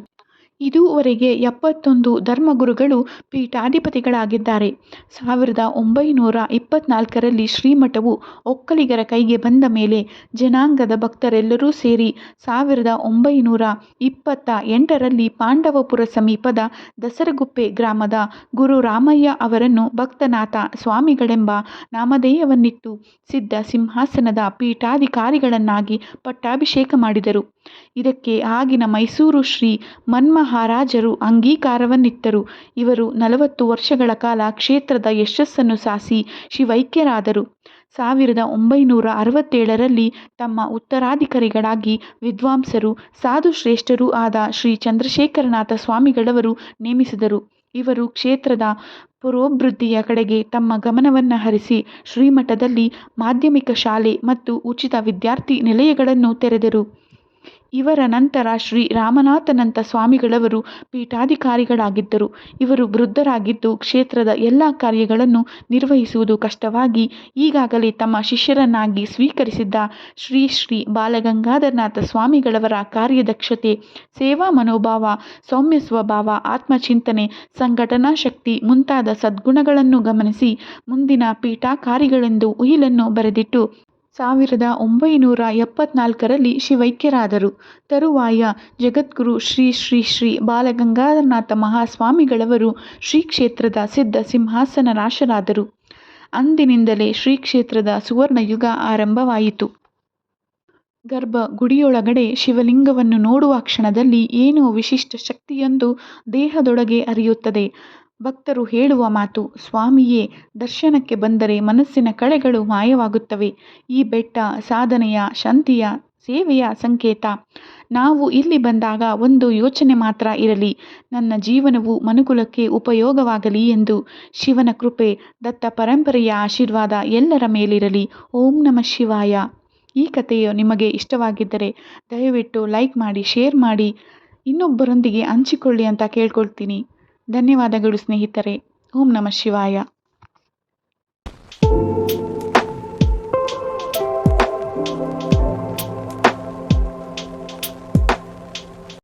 A: ಇದುವರೆಗೆ ಎಪ್ಪತ್ತೊಂದು ಧರ್ಮಗುರುಗಳು ಪೀಠಾಧಿಪತಿಗಳಾಗಿದ್ದಾರೆ ಸಾವಿರದ ಒಂಬೈನೂರ ಇಪ್ಪತ್ನಾಲ್ಕರಲ್ಲಿ ಶ್ರೀಮಠವು ಒಕ್ಕಲಿಗರ ಕೈಗೆ ಬಂದ ಮೇಲೆ ಜನಾಂಗದ ಭಕ್ತರೆಲ್ಲರೂ ಸೇರಿ ಸಾವಿರದ ಒಂಬೈನೂರ ಇಪ್ಪತ್ತ ಎಂಟರಲ್ಲಿ ಪಾಂಡವಪುರ ಸಮೀಪದ ದಸರಗುಪ್ಪೆ ಗ್ರಾಮದ ಗುರು ರಾಮಯ್ಯ ಅವರನ್ನು ಭಕ್ತನಾಥ ಸ್ವಾಮಿಗಳೆಂಬ ನಾಮಧೇಯವನ್ನಿಟ್ಟು ಸಿದ್ಧ ಸಿಂಹಾಸನದ ಪೀಠಾಧಿಕಾರಿಗಳನ್ನಾಗಿ ಪಟ್ಟಾಭಿಷೇಕ ಮಾಡಿದರು ಇದಕ್ಕೆ ಆಗಿನ ಮೈಸೂರು ಶ್ರೀ ಮನ್ಮಹಾರಾಜರು ಅಂಗೀಕಾರವನ್ನಿತ್ತರು ಇವರು ನಲವತ್ತು ವರ್ಷಗಳ ಕಾಲ ಕ್ಷೇತ್ರದ ಯಶಸ್ಸನ್ನು ಸಾಸಿ ಶಿವೈಕ್ಯರಾದರು ಸಾವಿರದ ಒಂಬೈನೂರ ಅರವತ್ತೇಳರಲ್ಲಿ ತಮ್ಮ ಉತ್ತರಾಧಿಕಾರಿಗಳಾಗಿ ವಿದ್ವಾಂಸರು ಸಾಧುಶ್ರೇಷ್ಠರೂ ಆದ ಶ್ರೀ ಚಂದ್ರಶೇಖರನಾಥ ಸ್ವಾಮಿಗಳವರು ನೇಮಿಸಿದರು ಇವರು ಕ್ಷೇತ್ರದ ಪುರೋಭಿವೃದ್ಧಿಯ ಕಡೆಗೆ ತಮ್ಮ ಗಮನವನ್ನು ಹರಿಸಿ ಶ್ರೀಮಠದಲ್ಲಿ ಮಾಧ್ಯಮಿಕ ಶಾಲೆ ಮತ್ತು ಉಚಿತ ವಿದ್ಯಾರ್ಥಿ ನಿಲಯಗಳನ್ನು ತೆರೆದರು ಇವರ ನಂತರ ಶ್ರೀ ರಾಮನಾಥನಂಥ ಸ್ವಾಮಿಗಳವರು ಪೀಠಾಧಿಕಾರಿಗಳಾಗಿದ್ದರು ಇವರು ವೃದ್ಧರಾಗಿದ್ದು ಕ್ಷೇತ್ರದ ಎಲ್ಲ ಕಾರ್ಯಗಳನ್ನು ನಿರ್ವಹಿಸುವುದು ಕಷ್ಟವಾಗಿ ಈಗಾಗಲೇ ತಮ್ಮ ಶಿಷ್ಯರನ್ನಾಗಿ ಸ್ವೀಕರಿಸಿದ್ದ ಶ್ರೀ ಶ್ರೀ ಬಾಲಗಂಗಾಧರನಾಥ ಸ್ವಾಮಿಗಳವರ ಕಾರ್ಯದಕ್ಷತೆ ಸೇವಾ ಮನೋಭಾವ ಸೌಮ್ಯ ಸ್ವಭಾವ ಆತ್ಮಚಿಂತನೆ ಸಂಘಟನಾ ಶಕ್ತಿ ಮುಂತಾದ ಸದ್ಗುಣಗಳನ್ನು ಗಮನಿಸಿ ಮುಂದಿನ ಪೀಠಾಕಾರಿಗಳೆಂದು ಉಯಿಲನ್ನು ಬರೆದಿಟ್ಟು ಸಾವಿರದ ಒಂಬೈನೂರ ಎಪ್ಪತ್ನಾಲ್ಕರಲ್ಲಿ ಶಿವೈಕ್ಯರಾದರು. ತರುವಾಯ ಜಗದ್ಗುರು ಶ್ರೀ ಶ್ರೀ ಶ್ರೀ ಬಾಲಗಂಗಾಧರನಾಥ ಮಹಾಸ್ವಾಮಿಗಳವರು ಶ್ರೀ ಕ್ಷೇತ್ರದ ಸಿದ್ಧ ರಾಶರಾದರು ಅಂದಿನಿಂದಲೇ ಶ್ರೀ ಕ್ಷೇತ್ರದ ಸುವರ್ಣಯುಗ ಆರಂಭವಾಯಿತು. ಗರ್ಭ ಗುಡಿಯೊಳಗಡೆ ಶಿವಲಿಂಗವನ್ನು ನೋಡುವ ಕ್ಷಣದಲ್ಲಿ ಏನೋ ವಿಶಿಷ್ಟ ಶಕ್ತಿಯೊಂದು ದೇಹದೊಳಗೆ ಅರಿಯುತ್ತದೆ ಭಕ್ತರು ಹೇಳುವ ಮಾತು ಸ್ವಾಮಿಯೇ ದರ್ಶನಕ್ಕೆ ಬಂದರೆ ಮನಸ್ಸಿನ ಕಳೆಗಳು ಮಾಯವಾಗುತ್ತವೆ ಈ ಬೆಟ್ಟ ಸಾಧನೆಯ ಶಾಂತಿಯ ಸೇವೆಯ ಸಂಕೇತ ನಾವು ಇಲ್ಲಿ ಬಂದಾಗ ಒಂದು ಯೋಚನೆ ಮಾತ್ರ ಇರಲಿ ನನ್ನ ಜೀವನವು ಮನುಕುಲಕ್ಕೆ ಉಪಯೋಗವಾಗಲಿ ಎಂದು ಶಿವನ ಕೃಪೆ ದತ್ತ ಪರಂಪರೆಯ ಆಶೀರ್ವಾದ ಎಲ್ಲರ ಮೇಲಿರಲಿ ಓಂ ನಮಃ ಶಿವಾಯ ಈ ಕಥೆಯು ನಿಮಗೆ ಇಷ್ಟವಾಗಿದ್ದರೆ ದಯವಿಟ್ಟು ಲೈಕ್ ಮಾಡಿ ಶೇರ್ ಮಾಡಿ ಇನ್ನೊಬ್ಬರೊಂದಿಗೆ ಹಂಚಿಕೊಳ್ಳಿ ಅಂತ ಕೇಳ್ಕೊಳ್ತೀನಿ ಧನ್ಯವಾದಗಳು ಸ್ನೇಹಿತರೆ ಓಂ ನಮಃ ಶಿವಾಯ